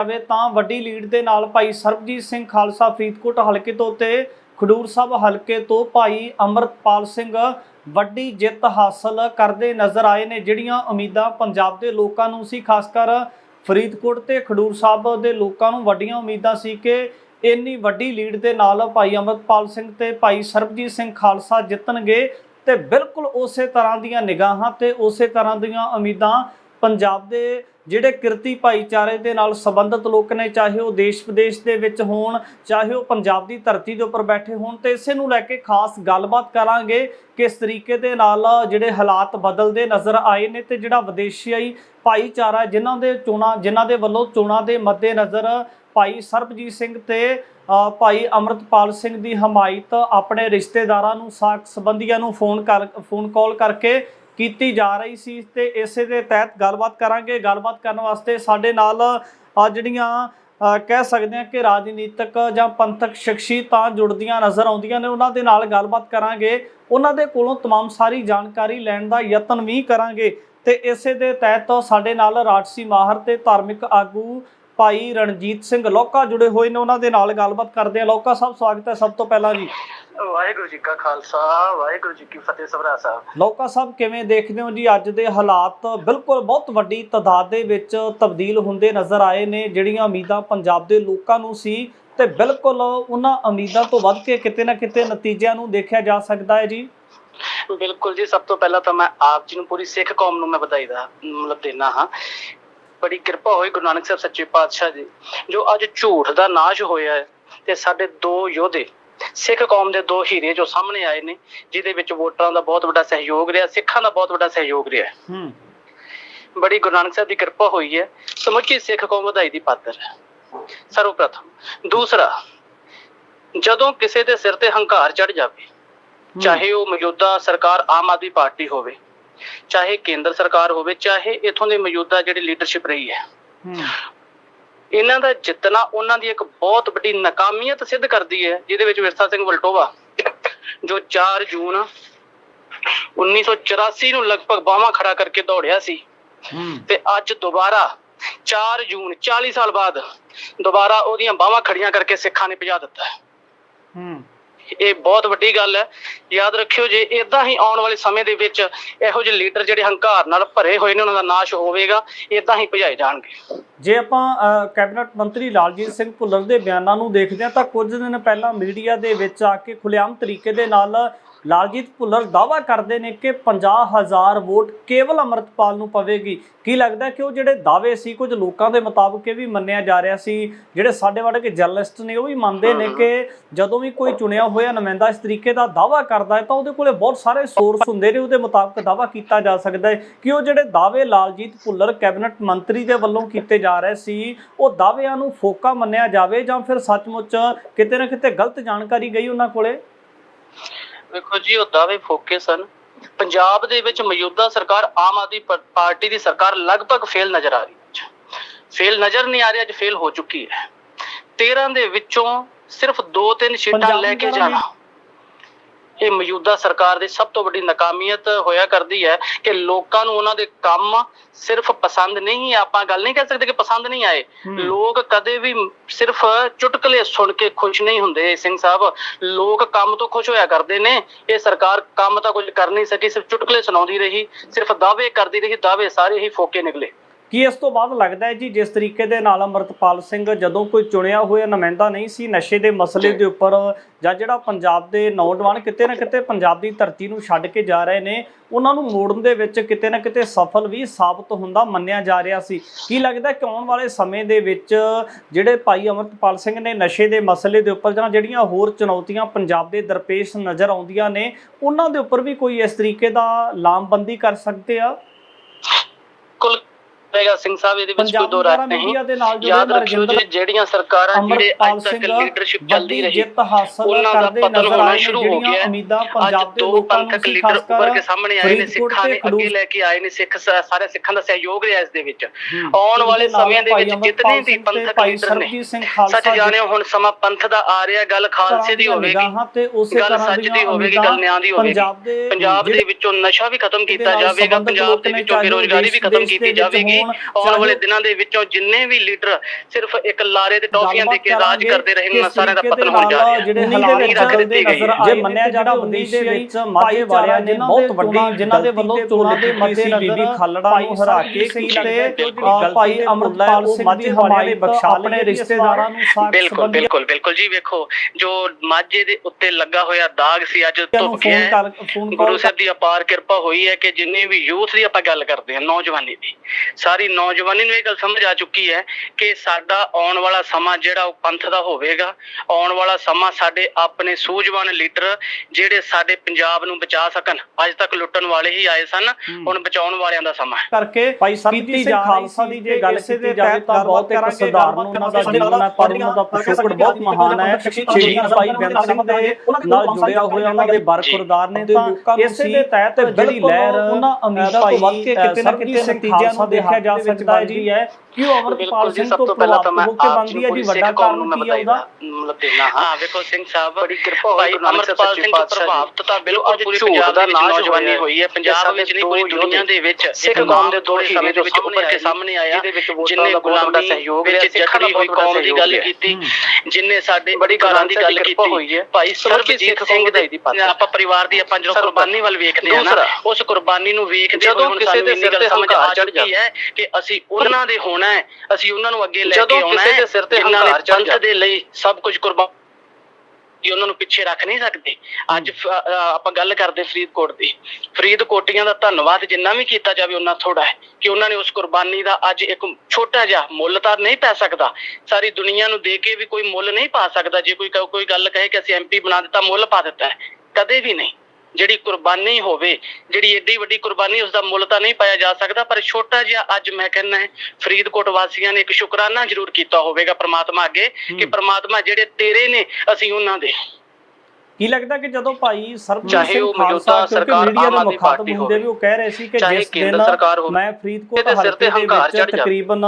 ਜਾਵੇ ਤਾਂ ਵੱਡੀ ਲੀਡ ਦੇ ਨਾਲ ਭਾਈ ਸਰਬਜੀਤ ਸਿੰਘ ਖਾਲਸਾ ਫਰੀਦਕੋਟ ਹਲਕੇ ਤੋਂ ਤੇ ਖਡੂਰ ਸਾਹਿਬ ਹਲਕੇ ਤੋਂ ਭਾਈ ਅਮਰਤਪਾਲ ਸਿੰਘ ਵੱਡੀ ਜਿੱਤ ਹਾਸਲ ਕਰਦੇ ਨਜ਼ਰ ਆਏ ਨੇ, ਜਿਹੜੀਆਂ ਉਮੀਦਾਂ ਪੰਜਾਬ ਦੇ ਲੋਕਾਂ ਨੂੰ ਸੀ, ਖਾਸ ਕਰ ਫਰੀਦਕੋਟ ਤੇ ਖਡੂਰ ਸਾਹਿਬ ਦੇ ਲੋਕਾਂ ਨੂੰ ਵੱਡੀਆਂ ਉਮੀਦਾਂ ਸੀ ਕਿ ਇੰਨੀ ਵੱਡੀ ਲੀਡ ਦੇ ਨਾਲ ਭਾਈ ਅਮਰਤਪਾਲ ਸਿੰਘ ਤੇ ਭਾਈ ਸਰਬਜੀਤ ਸਿੰਘ ਖਾਲਸਾ ਜਿੱਤਣਗੇ ਤੇ ਬਿਲਕੁਲ ਉਸੇ ਤਰ੍ਹਾਂ ਦੀਆਂ ਨਿਗਾਹਾਂ ਤੇ ਉਸੇ ਤਰ੍ਹਾਂ ਦੀਆਂ ਉਮੀਦਾਂ ਪੰਜਾਬ ਦੇ ਜਿਹੜੇ ਕਿਰਤੀ ਭਾਈਚਾਰੇ ਦੇ ਨਾਲ ਸੰਬੰਧਿਤ ਲੋਕ ਨੇ, ਚਾਹੇ ਉਹ ਦੇਸ਼ ਵਿਦੇਸ਼ ਦੇ ਵਿੱਚ ਹੋਣ, ਚਾਹੇ ਉਹ ਪੰਜਾਬ ਦੀ ਧਰਤੀ ਦੇ ਉੱਪਰ ਬੈਠੇ ਹੋਣ, ਤੇ ਇਸੇ ਨੂੰ ਲੈ ਕੇ ਖਾਸ ਗੱਲਬਾਤ ਕਰਾਂਗੇ ਕਿਸ ਤਰੀਕੇ ਦੇ ਨਾਲ ਜਿਹੜੇ ਹਾਲਾਤ ਬਦਲਦੇ ਨਜ਼ਰ ਆਏ ਨੇ ਤੇ ਜਿਹੜਾ ਵਿਦੇਸ਼ੀਆਈ ਭਾਈਚਾਰਾ ਜਿਨ੍ਹਾਂ ਦੇ ਚੋਣਾਂ, ਜਿਨ੍ਹਾਂ ਦੇ ਵੱਲੋਂ ਚੋਣਾਂ ਦੇ ਮੱਦੇ ਨਜ਼ਰ ਭਾਈ ਸਰਬਜੀਤ ਸਿੰਘ ਤੇ ਭਾਈ ਅਮਰਤਪਾਲ ਸਿੰਘ ਦੀ ਹਮਾਇਤ ਆਪਣੇ ਰਿਸ਼ਤੇਦਾਰਾਂ ਨੂੰ ਸਾਕ ਸੰਬੰਧੀਆਂ ਨੂੰ ਫੋਨ ਕਰ, ਫੋਨ ਕਾਲ ਕਰਕੇ ਕੀਤੀ ਜਾ ਰਹੀ ਸੀ ਤੇ ਇਸੇ ਦੇ ਤਹਿਤ ਗੱਲਬਾਤ ਕਰਾਂਗੇ ਗੱਲਬਾਤ ਕਰਨ ਵਾਸਤੇ ਸਾਡੇ ਨਾਲ ਆ ਜਿਹੜੀਆਂ ਅ, ਕਹਿ ਸਕਦੇ ਹਾਂ ਕਿ ਰਾਜਨੀਤਿਕ ਜਾਂ ਪੰਥਕ ਸ਼ਖਸੀਅਤਾਂ ਜੁੜਦੀਆਂ ਨਜ਼ਰ ਆਉਂਦੀਆਂ ਨੇ ਉਹਨਾਂ ਦੇ ਨਾਲ ਗੱਲਬਾਤ ਕਰਾਂਗੇ ਉਹਨਾਂ ਦੇ ਕੋਲੋਂ तमाम ਸਾਰੀ ਜਾਣਕਾਰੀ ਲੈਣ ਦਾ ਯਤਨ ਵੀ ਕਰਾਂਗੇ ਤੇ ਇਸੇ ਦੇ ਤਹਿਤ ਸਾਡੇ ਨਾਲ ਰਾਜਸੀ ਮਾਹਰ ਤੇ ਧਾਰਮਿਕ ਆਗੂ ਭਾਈ ਰਣਜੀਤ ਸਿੰਘ ਲੋਕਾ ਜੁੜੇ ਹੋਏ ਨੇ ਉਹਨਾਂ ਦੇ ਨਾਲ ਗੱਲਬਾਤ ਕਰਦੇ ਹਾਂ ਲੋਕਾ ਸਾਹਿਬ ਸਵਾਗਤ ਹੈ ਸਭ ਤੋਂ ਪਹਿਲਾਂ ਜੀ ਵਾਹਿਗੁਰੂ ਜੀ ਕਾ ਖਾਲਸਾ ਵਾਹਿਗੁਰੂ ਜੀ ਕੀ ਫਤਿਹ ਸਭਰਾ ਸਾਹਿਬ। ਲੋਕਾ ਸਾਹਿਬ ਕਿਵੇਂ ਦੇਖਦੇ ਹੋ ਜੀ? ਅੱਜ ਦੇ ਹਾਲਾਤ ਬਿਲਕੁਲ ਬਹੁਤ ਵੱਡੀ ਤਦਾਦ ਦੇ ਵਿੱਚ ਤਬਦੀਲ ਹੁੰਦੇ ਨਜ਼ਰ ਆਏ ਨੇ। ਜਿਹੜੀਆਂ ਉਮੀਦਾਂ ਪੰਜਾਬ ਦੇ ਲੋਕਾਂ ਨੂੰ ਸੀ ਤੇ ਬਿਲਕੁਲ ਉਹਨਾਂ ਉਮੀਦਾਂ ਤੋਂ ਵੱਧ ਕੇ ਕਿਤੇ ਨਾ ਕਿਤੇ ਨਤੀਜਿਆਂ ਨੂੰ ਦੇਖਿਆ ਜਾ ਸਕਦਾ ਹੈ ਜੀ। ਬਿਲਕੁਲ ਜੀ ਸਭ ਤੋਂ ਪਹਿਲਾਂ ਤਾਂ ਮੈਂ ਆਪ ਜੀ ਨੂੰ ਪੂਰੀ ਸਿੱਖ ਕੌਮ ਨੂੰ ਮੈਂ ਵਧਾਈ ਦਾ ਮਤਲਬ ਦੇਣਾ ਹਾਂ। ਬੜੀ ਕਿਰਪਾ ਹੋਈ ਗੁਰੂ ਨਾਨਕ ਸਾਹਿਬ ਸੱਚੇ ਪਾਤਸ਼ਾਹ ਜੀ ਜੋ ਅੱਜ ਝੂਠ ਦਾ ਨਾਸ਼ ਹੋਇਆ ਹੈ ਤੇ ਸਾਡੇ ਦੋ ਯੋਧੇ ਸਿੱਖ ਕੌਮ ਦੇ ਦੋ ਹੀਰੇ ਜੋ ਸਾਹਮਣੇ ਆਏ ਨੇ ਜਿਹਦੇ ਵਿੱਚ ਵੋਟਰਾਂ ਦਾ ਬਹੁਤ ਵੱਡਾ ਸਹਿਯੋਗ ਰਿਹਾ ਸਿੱਖਾਂ ਦਾ ਬਹੁਤ ਵੱਡਾ ਸਹਿਯੋਗ ਰਿਹਾ ਹੂੰ। ਬੜੀ ਗੁਰੂ ਨਾਨਕ ਸਾਹਿਬ ਦੀ ਕਿਰਪਾ ਹੋਈ ਹੈ ਸਮੁੱਚੀ ਸਿੱਖ ਕੌਮ ਵਧਾਈ ਦੀ ਪਾਤਰ ਹੈ। ਸਰਵਪ੍ਰਥਮ। ਦੂਸਰਾ ਜਦੋਂ ਕਿਸੇ ਦੇ ਸਿਰ ਤੇ ਹੰਕਾਰ ਚੜ ਜਾਵੇ ਚਾਹੇ ਉਹ ਮੌਜੂਦਾ ਸਰਕਾਰ ਆਮ ਆਦਮੀ ਪਾਰਟੀ ਹੋਵੇ ਚਾਹੇ ਕੇਂਦਰ ਸਰਕਾਰ ਹੋਵੇ ਚਾਹੇ ਇਥੋਂ ਦੀ ਮੌਜੂਦਾ ਜਿਹੜੀ ਲੀਡਰਸ਼ਿਪ ਰਹੀ ਹੈ ਹੂੰ। ਇਹਨਾਂ ਦਾ ਜਿੱਤਣਾ ਉਹਨਾਂ ਦੀ ਇੱਕ ਬਹੁਤ ਵੱਡੀ ਨਾਕਾਮੀਅਤ ਸਿੱਧ ਕਰਦੀ ਹੈ ਜਿਹਦੇ ਵਿੱਚ ਵਿਰਸਾ ਸਿੰਘ ਵਲਟੋਵਾ ਜੋ 4 ਜੂਨ 1984 ਨੂੰ ਲਗਭਗ ਬਾਹਾਂ ਖੜਾ ਕਰਕੇ ਦੌੜਿਆ ਸੀ ਤੇ ਅੱਜ ਦੁਬਾਰਾ 4 ਜੂਨ 40 ਸਾਲ ਬਾਅਦ ਦੁਬਾਰਾ ਉਹਦੀਆਂ ਬਾਹਾਂ ਖੜੀਆਂ ਕਰਕੇ ਸਿੱਖਾਂ ਨੇ ਭਜਾ ਦਿੱਤਾ ਹੈ। ਹੂੰ। ਇਹ ਬਹੁਤ ਵੱਡੀ ਗੱਲ ਹੈ। ਯਾਦ ਰੱਖਿਓ ਜੇ ਇਦਾਂ ਹੀ ਆਉਣ ਵਾਲੇ ਸਮੇਂ ਦੇ ਵਿੱਚ ਇਹੋ ਜਿਹੇ ਲੀਡਰ ਜਿਹੜੇ ਹੰਕਾਰ ਨਾਲ ਭਰੇ ਹੋਏ ਨੇ ਉਹਨਾਂ ਦਾ ਨਾਸ਼ ਹੋਵੇਗਾ ਇਦਾਂ ਹੀ ਭਜਾਏ ਜਾਣਗੇ। ਜੇ ਆਪਾਂ ਅ, ਕੈਬਨਿਟ ਮੰਤਰੀ ਲਾਲਜੀਤ ਸਿੰਘ ਭੁੱਲਰ ਦੇ ਬਿਆਨਾਂ ਨੂੰ ਦੇਖਦੇ ਹਾਂ ਤਾਂ ਕੁਝ ਦਿਨ ਪਹਿਲਾਂ ਮੀਡੀਆ ਦੇ ਵਿੱਚ ਆ ਕੇ ਖੁੱਲ੍ਹੇਆਮ ਤਰੀਕੇ ਦੇ ਨਾਲ ਲਾਲਜੀਤ ਭੁੱਲਰ ਦਾਵਾ ਕਰਦੇ ਨੇ ਕਿ 50000 ਵੋਟ ਕੇਵਲ ਅਮਰਤਪਾਲ ਨੂੰ ਪਵੇਗੀ। ਕੀ ਲੱਗਦਾ ਕਿ ਉਹ ਜਿਹੜੇ ਦਾਅਵੇ ਸੀ ਕੁਝ ਲੋਕਾਂ ਦੇ ਮੁਤਾਬਕ ਇਹ ਵੀ ਮੰਨਿਆ ਜਾ ਰਿਹਾ ਸੀ। ਜਿਹੜੇ ਸਾਡੇ ਵਰਗੇ ਕੇ ਜਰਨਲਿਸਟ ਨੇ ਉਹ ਵੀ ਮੰਨਦੇ ਨੇ ਕਿ ਜਦੋਂ ਵੀ ਕੋਈ ਚੁਣਿਆ ਹੋਇਆ ਨੁਮਾਇੰਦਾ ਇਸ ਤਰੀਕੇ ਦਾ ਦਾਵਾ ਕਰਦਾ ਹੈ ਤਾਂ ਉਹਦੇ ਕੋਲੇ ਬਹੁਤ ਸਾਰੇ ਸੋਰਸ ਹੁੰਦੇ ਨੇ ਉਹਦੇ ਮੁਤਾਬਕ ਦਾਵਾ ਕੀਤਾ ਜਾ ਸਕਦਾ ਹੈ ਕਿ ਉਹ ਜਿਹੜੇ ਦਾਅਵੇ ਲਾਲਜੀਤ ਭੁੱਲਰ ਕੈਬਨਿਟ ਮੰਤਰੀ ਦੇ ਵੱਲੋਂ ਕੀਤੇ ਜਾ ਰਹੇ ਸੀ ਉਹ ਦਾਅਵਿਆਂ ਨੂੰ ਫੋਕਾ ਮੰਨਿਆ ਜਾਵੇ ਜਾਂ ਫਿਰ ਸੱਚਮੁੱਚ ਕਿਤੇ ਨਾ ਕਿਤੇ ਗਲਤ ਜਾਣਕਾਰੀ ਗਈ ਉਹਨਾਂ ਕੋਲੇ? ਵੇਖੋ ਜੀ ਉਹ ਦਾਅਵੇ ਫੋਕੇ ਸਨ। ਪੰਜਾਬ ਦੇ ਵਿੱਚ ਮੌਜੂਦਾ ਸਰਕਾਰ ਆਮ ਆਦਮੀ ਪਾਰਟੀ ਦੀ ਸਰਕਾਰ ਲਗਭਗ ਫੇਲ ਨਜ਼ਰ ਆ ਰਹੀ ਹੈ। ਫੇਲ ਨਜ਼ਰ ਨਹੀਂ ਆ ਰਹੀ ਅੱਜ ਫੇਲ ਹੋ ਚੁੱਕੀ ਹੈ। 13 ਦੇ ਵਿੱਚੋਂ ਸਿਰਫ 2-3 ਸੀਟਾਂ ਲੈ ਕੇ ਜਾਣਾ। ਇਹ ਮੌਜੂਦਾ ਸਰਕਾਰ ਦੀ ਸਭ ਤੋਂ ਵੱਡੀ ਨਾਕਾਮੀਅਤ ਹੋਇਆ ਕਰਦੀ ਹੈ ਕਿ ਲੋਕਾਂ ਨੂੰ ਉਹਨਾਂ ਦੇ ਕੰਮ ਸਿਰਫ ਪਸੰਦ ਨਹੀਂ ਆਪਾਂ ਗੱਲ ਨਹੀਂ ਕਹਿ ਸਕਦੇ ਕਿ ਪਸੰਦ ਨਹੀਂ ਆਏ। ਲੋਕ ਕਦੇ ਵੀ ਸਿਰਫ ਚੁਟਕਲੇ ਸੁਣ ਕੇ ਖੁਸ਼ ਨਹੀਂ ਹੁੰਦੇ ਸਿੰਘ ਸਾਹਿਬ। ਲੋਕ ਕੰਮ ਤੋਂ ਖੁਸ਼ ਹੋਇਆ ਕਰਦੇ ਨੇ। ਇਹ ਸਰਕਾਰ ਕੰਮ ਤਾਂ ਕੁਝ ਕਰ ਨਹੀਂ ਸਕੀ ਸਿਰਫ ਚੁਟਕਲੇ ਸੁਣਾਉਂਦੀ ਰਹੀ ਸਿਰਫ ਦਾਅਵੇ ਕਰਦੀ ਰਹੀ ਦਾਅਵੇ ਸਾਰੇ ਹੀ ਫੋਕੇ ਨਿਕਲੇ। ਕੀ ਇਸ ਤੋਂ ਬਾਅਦ ਲੱਗਦਾ ਹੈ ਜੀ ਜਿਸ ਤਰੀਕੇ ਦੇ ਨਾਲ ਅਮਰਤਪਾਲ ਸਿੰਘ ਜਦੋਂ ਕੋਈ ਚੁਣਿਆ ਹੋਇਆ ਨੁਮਾਇੰਦਾ ਨਹੀਂ ਸੀ ਨਸ਼ੇ ਦੇ ਮਸਲੇ ਦੇ ਉੱਪਰ ਜਾਂ ਜਿਹੜਾ ਪੰਜਾਬ ਦੇ ਨੌਜਵਾਨ ਕਿਤੇ ਨਾ ਕਿਤੇ ਪੰਜਾਬ ਦੀ ਧਰਤੀ ਨੂੰ ਛੱਡ ਕੇ ਜਾ ਰਹੇ ਨੇ ਉਹਨਾਂ ਨੂੰ ਮੋੜਨ ਦੇ ਵਿੱਚ ਕਿਤੇ ਨਾ ਕਿਤੇ ਸਫਲ ਵੀ ਸਾਬਤ ਹੁੰਦਾ ਮੰਨਿਆ ਜਾ ਰਿਹਾ ਸੀ। ਕੀ ਲੱਗਦਾ ਕਿ ਆਉਣ ਵਾਲੇ ਸਮੇਂ ਦੇ ਵਿੱਚ ਜਿਹੜੇ ਭਾਈ ਅਮਰਤਪਾਲ ਸਿੰਘ ਨੇ ਨਸ਼ੇ ਦੇ ਮਸਲੇ ਦੇ ਉੱਪਰ ਜਾਂ ਜਿਹੜੀਆਂ ਹੋਰ ਚੁਣੌਤੀਆਂ ਪੰਜਾਬ ਦੇ ਦਰਪੇਸ਼ ਨਜ਼ਰ ਆਉਂਦੀਆਂ ਨੇ ਉਹਨਾਂ ਦੇ ਉੱਪਰ ਵੀ ਕੋਈ ਇਸ ਤਰੀਕੇ ਦਾ ਲਾਮਬੰਦੀ ਕਰ ਸਕਦੇ ਆ? ਕੁੱਲ ਰਹੇਗਾ ਸਿੰਘ ਸਾਹਿਬ ਇਹਦੇ ਵਿੱਚ ਕੋਈ ਦੋ ਰਾਏ ਨਹੀਂ। ਯਾਦ ਰੱਖਿਓ ਜੀ ਜਿਹੜੀਆਂ ਸਰਕਾਰਾਂ ਜਿਹੜੇ ਅੱਜ ਤੱਕ ਲੀਡਰਸ਼ਿਪ ਚੱਲਦੀ ਰਹੀ ਉਹਨਾਂ ਦਾ ਪਤਨ ਹੋਣਾ ਸ਼ੁਰੂ ਹੋ ਗਿਆ ਅੱਜ ਦੇ ਪੰਥਕ ਲੀਡਰ ਕਰ ਕੇ ਸਾਹਮਣੇ ਆਏ ਨੇ ਸਿੱਖਾਂ ਨੇ ਅੱਗੇ ਲੈ ਕੇ ਆਏ ਨੇ ਸਿੱਖ ਸਾਰੇ ਸਿੱਖਾਂ ਦਾ ਸਹਿਯੋਗ ਰਿਹਾ ਇਸ ਦੇ ਵਿੱਚ। ਆਉਣ ਵਾਲੇ ਸਮਿਆਂ ਦੇ ਵਿੱਚ ਜਿਤਨੇ ਵੀ ਪੰਥਕ ਲੀਡਰ ਨੇ ਸੱਚ ਜਾਣਿਓ ਹੁਣ ਸਮਾਂ ਪੰਥ ਦਾ ਆ ਰਿਹਾ ਗੱਲ ਖਾਲਸੇ ਦੀ ਹੋਵੇਗੀ। ਗੱਲ ਸੱਚ ਦੀ ਹੋਵੇਗੀ ਗੱਲ ਨਿਆਂ ਦੀ ਹੋਵੇਗੀ। ਪੰਜਾਬ ਦੇ ਵਿੱਚੋਂ ਨਸ਼ਾ ਵੀ ਖਤਮ ਕੀਤਾ ਜਾਵੇਗਾ ਪੰਜਾਬ ਦੇ ਵਿੱਚੋਂ ਬੇਰੋਜ਼ਗਾਰੀ ਵੀ ਖਤਮ ਕੀਤੀ ਜਾਵੇਗੀ। ਹੋਣ ਆਉਣ ਵਾਲੇ ਦਿਨਾਂ ਦੇ ਵਿੱਚੋਂ ਜਿੰਨੇ ਵੀ ਲੀਡਰ ਸਿਰਫ ਇੱਕ ਲਾਰੇ ਤੇ ਟੌਫੀਆਂ ਦੇ ਕੇ ਰਾਜ ਕਰਦੇ ਰਹੇ ਨੇ ਸਾਰਿਆਂ ਦਾ ਪਤਨ ਹੋ ਜਾ ਰਿਹਾ ਜਿਹੜੇ ਹਾਲਾਤ ਦਿੱਤੀ ਹੈ। ਜੇ ਮੰਨਿਆ ਜਾਵੇ ਵਿਦੇਸ਼ ਦੇ ਵਿੱਚ ਮਾਝੇ ਵਾਲਿਆਂ ਨੇ ਬਹੁਤ ਵੱਡੀ ਜਿਨ੍ਹਾਂ ਦੇ ਵੱਲੋਂ ਚੋਣਾਂ ਦੇ ਮੱਦੇ ਬੀਬੀ ਖਾਲੜਾ ਨੂੰ ਹਰਾ ਕੇ ਕੀਤੇ ਭਾਈ ਅਮਰਪਾਲ ਸਿੰਘ ਮਾਝੇ ਵਾਲਿਆਂ ਨੇ ਬਖਸ਼ਾ ਆਪਣੇ ਰਿਸ਼ਤੇਦਾਰਾਂ ਨੂੰ ਸਾਥ ਬਿਲਕੁਲ ਬਿਲਕੁਲ ਬਿਲਕੁਲ ਜੀ ਵੇਖੋ ਜੋ ਮਾਝੇ ਦੇ ਉੱਤੇ ਲੱਗਾ ਹੋਇਆ ਦਾਗ ਸੀ ਅੱਜ ਧੁੱਪ ਗਿਆ ਗੁਰੂ ਸਾਹਿਬ ਦੀ ਅਪਾਰ ਕਿਰਪਾ ਹੋਈ ਹੈ ਕਿ ਜਿੰਨੇ ਵੀ ਯੂਥ ਦੀ ਆਪਾਂ ਗੱਲ ਕਰਦੇ ਹਾਂ ਨੌਜਵਾਨੀ ਦੀ ਸਾਰੀ ਨੌਜਵਾਨੀ ਨੂੰ ਇਹ ਗੱਲ ਸਮਝ ਆ ਚੁੱਕੀ ਹੈ ਕਿ ਸਾਡਾ ਆਉਣ ਵਾਲਾ ਸਮਾਂ ਜਿਹੜਾ ਉਹ ਪੰਥ ਦਾ ਹੋਵੇਗਾ। ਆਉਣ ਵਾਲਾ ਸਮਾਂ ਸਾਡੇ ਆਪਣੇ ਸੂਝਵਾਨ ਲੀਡਰ ਜਿਹੜੇ ਸਾਡੇ ਪੰਜਾਬ ਨੂੰ ਬਚਾ ਸਕਣ ਅੱਜ ਤੱਕ ਲੁੱਟਣ ਵਾਲੇ ਹੀ ਆਏ ਸਨ ਹੁਣ ਬਚਾਉਣ ਵਾਲਿਆਂ ਦਾ ਸਮਾਂ ਹੈ। ਕਰਕੇ ਭਾਈ ਸਰਬਜੀਤ ਸਿੰਘ ਖਾਲਸਾ ਦੀ ਜੇ ਗੱਲ ਕੀਤੀ ਜਾਵੇ ਤਾਂ ਬਹੁਤ ਇੱਕ ਸਧਾਰਨ ਉਹਨਾਂ ਦਾ ਜੀਵਨ ਹੈ ਪਰ ਉਹਨਾਂ ਦਾ ਪਿਛੋਕੜ ਬਹੁਤ ਮਹਾਨ ਹੈ। ਸ਼ਹੀਦ ਭਾਈ ਬੇਅੰਤ ਸਿੰਘ ਦੇ ਨਾਲ ਜੁੜਿਆ ਹੋਇਆ ਉਹਨਾਂ ਦੇ ਬਰਖੁਰਦਾਰ ਨੇ ਤਾਂ ਇਸੇ ਦੇ ਤਹਿਤ ਜਿਹੜੀ ਲਹਿਰ ਉਹਨਾਂ ਅਮੀਰ ਭਾਈ ਕਿਤੇ ਨਾ ਕਿਤੇ ਨਤੀਜਿਆਂ ਨੂੰ ਦੇਖਿਆ ਜਾ ਸਕਦਾ ਹੈ ਜੀ। ਹੈ ਕਿ ਉਹ ਅਮਰਪਾਲ ਸਿੰਘ ਸਭ ਤੋਂ ਪਹਿਲਾਂ ਤਾਂ ਮੈਂ ਆਪ ਜੀ ਨੂੰ ਵੱਡਾ ਨੂੰ ਕਾਰਨ ਕੀ ਉਹਦਾ ਮਤਲਬ ਦੇਣਾ ਹਾਂ ਵੇਖੋ ਸਿੰਘ ਸਾਹਿਬ ਬੜੀ ਕਿਰਪਾ ਹੋਈ ਅਮਰਪਾਲ ਸਿੰਘ ਤੋਂ। ਪ੍ਰਭਾਵਿਤ ਤਾਂ ਬਿਲਕੁਲ ਪੂਰੀ ਪੰਜਾਬ ਦਾ ਨੌਜਵਾਨੀ ਹੋਈ ਹੈ ਪੰਜਾਬ ਵਿੱਚ ਨਹੀਂ ਪੂਰੀ ਦੁਨੀਆ ਦੇ ਵਿੱਚ ਸਿੱਖ ਕੌਮ ਦੇ ਦੋ ਸਮੇਂ ਦੇ ਵਿੱਚ ਹੀਰੇ ਉੱਭਰ ਕੇ ਸਾਹਮਣੇ ਆਇਆ ਜਿਹਦੇ ਵਿੱਚ ਵੋਟਾਂ ਜਿੰਨੇ ਦਾ ਬਹੁਤ ਵੱਡਾ ਗੁਲਾਮੀ ਸਹਿਯੋਗ ਵਿੱਚ ਜਕੜੀ ਹੋਈ ਕੌਮ ਦੀ ਗੱਲ। ਕੀਤੀ ਜਿੰਨੇ ਸਾਡੇ ਬੜੀ ਅਧਿਕਾਰਾਂ ਦੀ ਗੱਲ ਕੀਤੀ। ਭਾਈ ਸਰਬਜੀਤ ਸਿੰਘ ਦੇ। ਆਪਾਂ ਪਰਿਵਾਰ ਦੀ ਆਪਾਂ ਜਦੋਂ। ਕੁਰਬਾਨੀ ਵੱਲ ਵੇਖਦੇ ਹਾਂ ਨਾ ਉਸ ਕੁਰਬਾਨੀ ਨੂੰ ਵੇਖਦੇ ਜਦੋਂ ਕਿਸੇ ਦੇ ਸਿਰ ਤੇ ਸਮਝ ਆ ਹੰਕਾਰ ਚੜ੍ਹ ਚੁੱਕੀ ਹੈ ਕਿ ਅਸੀਂ ਉਹਨਾਂ ਦੇ ਹੋਣਾ ਹੈ। ਅਸੀਂ ਉਹਨਾਂ ਨੂੰ ਅੱਗੇ ਲੈ ਕੇ ਜਦੋਂ ਆਉਣਾ ਕਿਸੇ ਹੈ। ਦੇ ਸਿਰ ਤੇ ਹੰਕਾਰ ਚੜ੍ਹ ਪੰਥ ਦੇ ਲਈ ਸਭ ਕੁਝ ਕੁਰਬਾਨ ਕਿ ਉਹਨਾਂ ਨੂੰ ਪਿੱਛੇ ਰੱਖ ਨਹੀਂ ਸਕਦੇ। ਅੱਜ ਆਪਾਂ ਗੱਲ ਕਰਦੇ ਫਰੀਦਕੋਟ ਦੀ। ਫਰੀਦਕੋਟੀਆਂ ਦਾ ਧੰਨਵਾਦ ਜਿੰਨਾ ਵੀ ਕੀਤਾ ਜਾਵੇ ਉਹਨਾਂ ਥੋੜਾ ਹੈ ਕਿ ਉਹਨਾਂ ਨੇ ਉਸ ਕੁਰਬਾਨੀ ਦਾ ਅੱਜ ਇੱਕ ਛੋਟਾ ਜਿਹਾ ਮੁੱਲ ਤਾਂ ਨਹੀਂ ਪੈ ਸਕਦਾ। ਸਾਰੀ ਦੁਨੀਆ ਨੂੰ ਦੇ ਕੇ ਵੀ ਕੋਈ ਮੁੱਲ ਨਹੀਂ ਪਾ ਸਕਦਾ। ਜੇ ਕੋਈ ਕੋਈ ਗੱਲ ਕਹੇ ਕਿ ਅਸੀਂ ਐਮਪੀ ਬਣਾ ਦਿੱਤਾ ਮੁੱਲ ਪਾ ਦਿੱਤਾ ਹੈ। ਕਦੇ ਵੀ ਨਹੀਂ। ਜਿਹੜੀ ਕੁਰਬਾਨੀ ਹੋਵੇ ਜਿਹੜੀ ਏਡੀ ਵੱਡੀ ਕੁਰਬਾਨੀ ਉਸ ਦਾ ਮੁੱਲ ਤਾਂ ਨਹੀਂ ਪਾਇਆ ਜਾ ਸਕਦਾ ਪਰ ਛੋਟਾ ਜਿਹਾ ਅੱਜ ਮੈਂ ਕਹਿੰਦਾ ਫਰੀਦਕੋਟ ਵਾਸੀਆਂ ਨੇ ਇੱਕ ਸ਼ੁਕਰਾਨਾ ਜ਼ਰੂਰ ਕੀਤਾ ਹੋਵੇਗਾ ਪ੍ਰਮਾਤਮਾ ਅੱਗੇ ਕਿ। ਪ੍ਰਮਾਤਮਾ ਜਿਹੜੇ ਤੇਰੇ ਨੇ ਅਸੀਂ ਉਹਨਾਂ ਦੇ ਕੀ ਲੱਗਦਾ ਕਿ ਜਦੋਂ ਭਾਈ ਸਰਬਜੀਤ ਚਾਹੇ ਸਿੰਘ ਉਹ ਖਾਲਸਾ ਸਰਕਾਰ ਮੀਡੀਆ ਆਮ ਦੇ ਆਦਮੀ ਮੁਖਾਤਬ ਪਾਰਟੀ ਹੁੰਦੇ ਵੀ ਉਹ ਕਹਿ ਰਹੇ ਸੀ ਕਿ ਜਿਸ ਦਿਨ ਮੈਂ ਫਰੀਦਕੋਟ ਹਲਕੇ ਦੇ ਵਿੱਚ। ਤਕਰੀਬਨ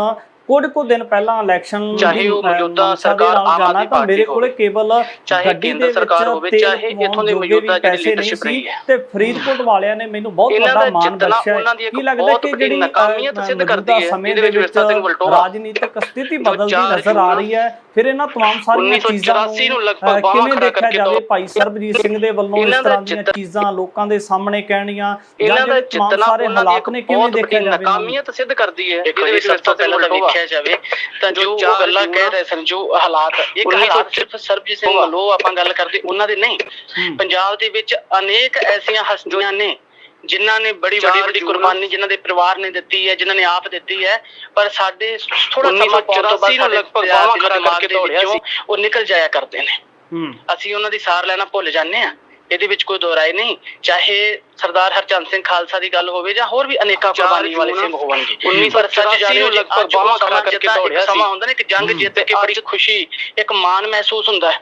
ਕੁਝ ਕੁ ਦਿਨ ਪਹਿਲਾਂ ਇਲੈਕਸ਼ਨ ਚਾਹੇ ਉਹ ਮੌਜੂਦਾ ਸਰਕਾਰ ਆਮ ਆਦਮੀ ਤਾਂ ਮੇਰੇ ਪਾਰਟੀ ਕੋਲੇ ਕੇਵਲ ਚਾਹੇ ਕੇਂਦਰ ਸਰਕਾਰ ਵਿੱਚ ਹੋਵੇ, ਚਾਹੇ ਇੱਥੋਂ ਦੀ ਮੌਜੂਦਾ ਜਿਹੜੀ ਸੀ ਰਹੀ ਹੈ। ਤੇ ਫਰੀਦਕੋਟ ਵਾਲਿਆਂ ਨੇ ਮੈਨੂੰ ਬਹੁਤ ਵੱਡਾ ਮਾਣ ਬਖਸ਼ਿਆ ਕੀ ਲੱਗਦਾ ਕਿ ਜਿਹੜੀ ਨਾਕਾਮੀਅਤ ਸਿੱਧ ਕਰਦੀ ਹੈ, ਸਮੇਂ ਜਿਹਦੇ ਦੇ ਵਿੱਚ ਵਿੱਚ ਵਿਰਸਾ ਸਿੰਘ ਵਲਟੋਹਾ, ਰਾਜਨੀਤਿਕ ਸਥਿਤੀ ਬਦਲਦੀ ਨਜ਼ਰ ਆ ਰਹੀ ਹੈ। ਫਿਰ ਇਹਨਾਂ ਤਮਾਮ ਸਾਰੀਆਂ ਚੀਜ਼ਾਂ 1984 ਨੂੰ ਕਿਵੇਂ ਖੜਾ ਦੇਖਿਆ ਕਰਕੇ ਜਾਵੇ ਦੋ- ਭਾਈ ਸਰਬਜੀਤ ਸਿੰਘ ਦੇ ਵੱਲੋਂ ਇਸ ਤਰ੍ਹਾਂ ਦੀਆਂ ਚੀਜ਼ਾਂ ਲੋਕਾਂ ਦੇ ਸਾਹਮਣੇ ਕਹਿਣੀਆਂ ਜਾਂ ਇਹਨਾਂ ਦਾ ਜਿੱਤਣਾ ਸਾਰੇ ਉਹਨਾਂ ਦੀ ਇੱਕ ਬਹੁਤ ਦੇਖਿਆ ਵੱਡੀ? ਨਾਕਾਮੀਅਤ ਸਿੱਧ ਕਰਦੀ ਹੈ ਦੇਖੋ ਜੀ ਸਭ ਤੋਂ ਪਹਿਲਾਂ ਤਾਂ ਵੇਖਿਆ ਜਾਵੇ ਤਾਂ ਜੋ ਉਹ ਗੱਲਾਂ ਕਹਿ ਰਹੇ ਸਨ ਜੋ ਹਾਲਾਤ ਸੌ ਹਾਲਾਤ ਸਿਰਫ ਸਰਬਜੀਤ ਸਿੰਘ ਵੱਲੋਂ ਆਪਾਂ ਗੱਲ ਕਰਦੇ ਉਹਨਾਂ ਦੇ ਨਹੀਂ। ਪੰਜਾਬ ਦੇ ਵਿੱਚ ਅਨੇਕ ਐਸੀਆਂ ਹਸਤੀਆਂ ਨੇ ਜਿਨ੍ਹਾਂ ਨੇ ਬੜੀ ਵੱਡੀ ਵੱਡੀ ਕੁਰਬਾਨੀ ਜਿਨ੍ਹਾਂ ਦੇ ਪਰਿਵਾਰ ਨੇ ਦਿੱਤੀ ਹੈ ਜਿਨ੍ਹਾਂ ਨੇ ਆਪ ਦਿੱਤੀ ਹੈ ਪਰ ਸਾਡੇ ਥੋੜਾ ਸਮਾਂ ਤੋਂ ਬਾਅਦ 1984 ਨੂੰ ਲਗਭਗ ਬਾਹਾਂ ਖੜਾ ਕਰਕੇ ਦੌੜਿਆ ਸੀ। ਉਹ ਨਿਕਲ ਜਾਇਆ ਕਰਦੇ ਨੇ। ਅਸੀਂ ਉਹਨਾਂ ਦੀ ਸਾਰ ਲੈਣਾ ਭੁੱਲ ਜਾਂਦੇ ਆ ਇਹਦੇ ਵਿੱਚ ਕੋਈ ਦੋ ਰਾਏ ਨਹੀਂ ਚਾਹੇ ਸਰਦਾਰ ਹਰਚੰਦ ਸਿੰਘ ਖਾਲਸਾ ਦੀ ਗੱਲ ਹੋਵੇ ਜਾਂ ਹੋਰ ਵੀ ਅਨੇਕਾਂ ਕੁਰਬਾਨੀ ਵਾਲੇ ਸਿੰਘ ਹੋਣਗੇ 1984 ਪਰ ਸੱਚ ਜਾਣਿਓ ਨੂੰ ਲਗਭਗ ਬਾਹਾਂ ਸਮਾਂ ਖੜਾ ਕਰਕੇ ਇੱਕ ਦੌੜਿਆ ਸਮਾਂ ਸੀ। ਹੁੰਦਾ ਨਾ ਕਿ ਜੰਗ। ਜਿੱਤ ਕੇ ਬੜੀ ਖੁਸ਼ੀ ਇੱਕ ਮਾਣ ਮਹਿਸੂਸ ਹੁੰਦਾ ਹੈ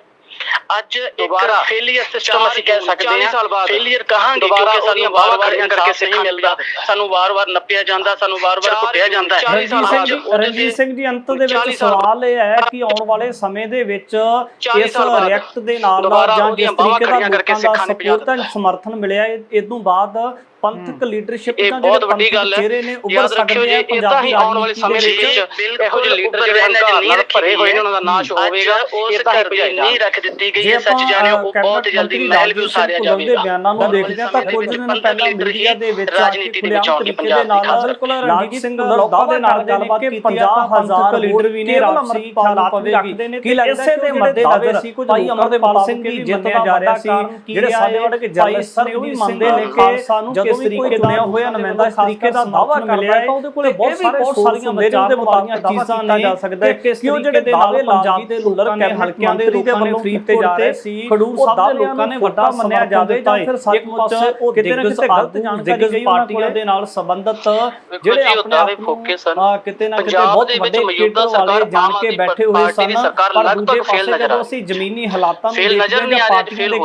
ਅੱਜ ਇੱਕ ਫੇਲਿਅਰ ਸਿਸਟਮ ਅਸੀਂ ਕਹਿ ਸਕਦੇ 40 ਹਾਂ। ਸਾਲ ਬਾਅਦ ਫੇਲਿਅਰ ਕਹਾਂਗੇ ਕਿਉਂਕਿ ਬਾਹਾਂ ਵਾਰ-ਵਾਰ ਖੜੀਆਂ ਕਰਕੇ ਸਿੱਖਾਂ ਮਿਲਦਾ। ਸਾਨੂੰ ਵਾਰ-ਵਾਰ ਨੱਪਿਆ ਜਾਂਦਾ ਸਾਨੂੰ ਵਾਰ-ਵਾਰ ਕੁੱਟਿਆ ਜਾਂਦਾ ਹੈ। ਰਣਜੀਤ ਸਾਲ ਸਿੰਘ ਜੀ ਰਣਜੀਤ ਸਿੰਘ ਜੀ ਅੰਤ ਦੇ ਵਿੱਚ 40 ਸਾਲ ਸਵਾਲ ਇਹ ਹੈ ਕਿ ਆਉਣ ਵਾਲੇ ਸਮੇਂ ਦੇ ਵਿੱਚ 40 ਇਸ ਰਿਐਕਟ ਦੇ ਨਾਲ ਦੁਬਾਰਾ ਜਾਂ ਜਿਸ ਤਰੀਕੇ ਦਾ ਲੋਕਾਂ ਦਾ ਸਮਰਥਨ ਮਿਲਿਆ ਇਹ ਤੋਂ ਬਾਅਦ ਪੰਥਕ ਲੀਡਰਸ਼ਿਪ ਇਹ ਜਾਂ ਬਹੁਤ ਜਿਹੜੇ ਵੱਡੀ ਗੱਲ ਹੈ। ਯਾਦ ਰੱਖਿਓ ਜੀ, ਏਦਾਂ ਹੀ ਆਉਣ ਵਾਲੇ ਸਮੇਂ ਦੇ ਵਿੱਚ ਇਹੋ ਜਿਹੇ ਲੀਡਰ ਜਿਹੜੇ ਹੰਕਾਰ ਨਾਲ ਭਰੇ ਹੋਏ ਨੇ ਉਹਨਾਂ ਦਾ ਨਾਸ਼ ਹੋਵੇਗਾ ਉਸ ਏਦਾਂ ਹੀ ਘਰ ਦੀ ਭਜਾਇਆ ਨਹੀਂ ਰੱਖ ਦਿੱਤੀ ਗਈ ਹੈ ਸੱਚ ਜਾਣਿਓ ਉਹ ਬਹੁਤ ਜਲਦੀ ਮਹਿਲ ਵੀ ਉਸਾਰਿਆ ਸਿੰਘ ਭੁੱਲਰ ਦੇ ਜਾਵੇਗਾ। ਬਿਆਨਾਂ ਨੂੰ ਦੇਖਦੇ ਤਾਂ ਕੁਝ ਦਿਨ ਪਹਿਲਾਂ ਮੀਡੀਆ ਦੇ ਵਿੱਚ ਰਾਜਨੀਤੀ ਦੇ ਵਿੱਚ ਆਉਣ ਦੀ ਤਰੀਕੇ ਪੰਜਾਬ ਦੇ ਨਾਲ ਦੀ ਬਿਲਕੁਲ ਰਣਜੀਤ ਸਿੰਘ ਲੋਕਾਂ ਦੇ ਨਾਲ ਗੱਲਬਾਤ ਕੀਤੀ 50000 ਲੀਡਰ ਵੀ ਨੇ ਰਾਜਸੀ ਹਾਲਾਤ ਵੀ ਰੱਖਦੇ ਨੇ ਕਿ ਇਸੇ ਦੇ ਮੱਦੇ ਨਜ਼ਰ ਸੀ ਕੁਝ ਭਾਈ ਅਮਰਪਾਲ ਸਿੰਘ ਦੀ ਜਿੱਤ ਦਾ ਜਾ ਰਿਹਾ ਸੀ ਜਿਹੜੇ ਸਾਡੇ ਵੜ ਕੇ ਜਰਨਲਿਸਟ ਨੇ ਉਹ ਵੀ ਮੰਨਦੇ ਨੇ ਕਿ ਵੀ ਕੋਈ ਚੁਣਿਆ ਹੋਇਆ ਨੁਮਾਇੰਦਾ ਇਸ ਤਰੀਕੇ ਦਾ ਦਾਅਵਾ ਕਰਦਾ ਹੈ ਤਾਂ ਉਹਦੇ ਕੋਲੇ ਬਹੁਤ ਸਾਰੇ ਬਹੁਤ ਸਾਰੀਆਂ ਵਿਚਾਰ ਦੇ ਮੁਤਾਬਕ ਚੀਜ਼ਾਂ ਨੇ ਜਾ ਸਕਦਾ ਹੈ ਕਿ ਉਹ ਜਿਹੜੇ ਦਾਅਵੇ ਪੰਜਾਬ ਦੇ ਲੋਕਾਂ ਨੇ ਹਲਕਿਆਂ ਦੇ ਲੋਕਾਂ ਨੇ ਫਰੀਦ ਤੇ ਜਾ ਰਹੇ ਸੀ ਖਡੂਰ ਸਾਹਿਬ ਦੇ ਲੋਕਾਂ ਨੇ ਵੱਡਾ ਮੰਨਿਆ ਜਾਵੇ ਜਾਂ ਫਿਰ ਸੱਚਮੁੱਚ ਉਹ ਕਿਤੇ ਨਾ ਕਿਤੇ ਗਲਤ ਜਾਣਕਾਰੀ ਗਈ ਪਾਰਟੀਆਂ ਦੇ ਨਾਲ ਸੰਬੰਧਤ ਜਿਹੜੇ ਆਪਣੇ ਆਪ ਨੂੰ ਫੋਕੇ ਸਨ। ਹਾਂ, ਕਿਤੇ ਨਾ ਕਿਤੇ ਬਹੁਤ ਦੇ ਵੱਡੇ ਮੌਜੂਦਾ ਸਰਕਾਰ ਜਾਣ ਕੇ ਬੈਠੇ ਹੋਏ ਦੀ ਸਨ ਸਰਕਾਰ ਪਰ ਦੂਜੇ ਪਾਸੇ ਨਜ਼ਰ ਜਦੋਂ ਅਸੀਂ ਜ਼ਮੀਨੀ ਹਾਲਾਤਾਂ ਨੂੰ ਦੇਖਦੇ ਨਹੀਂ ਹਾਂ ਪਾਰਟੀਆਂ ਦੇ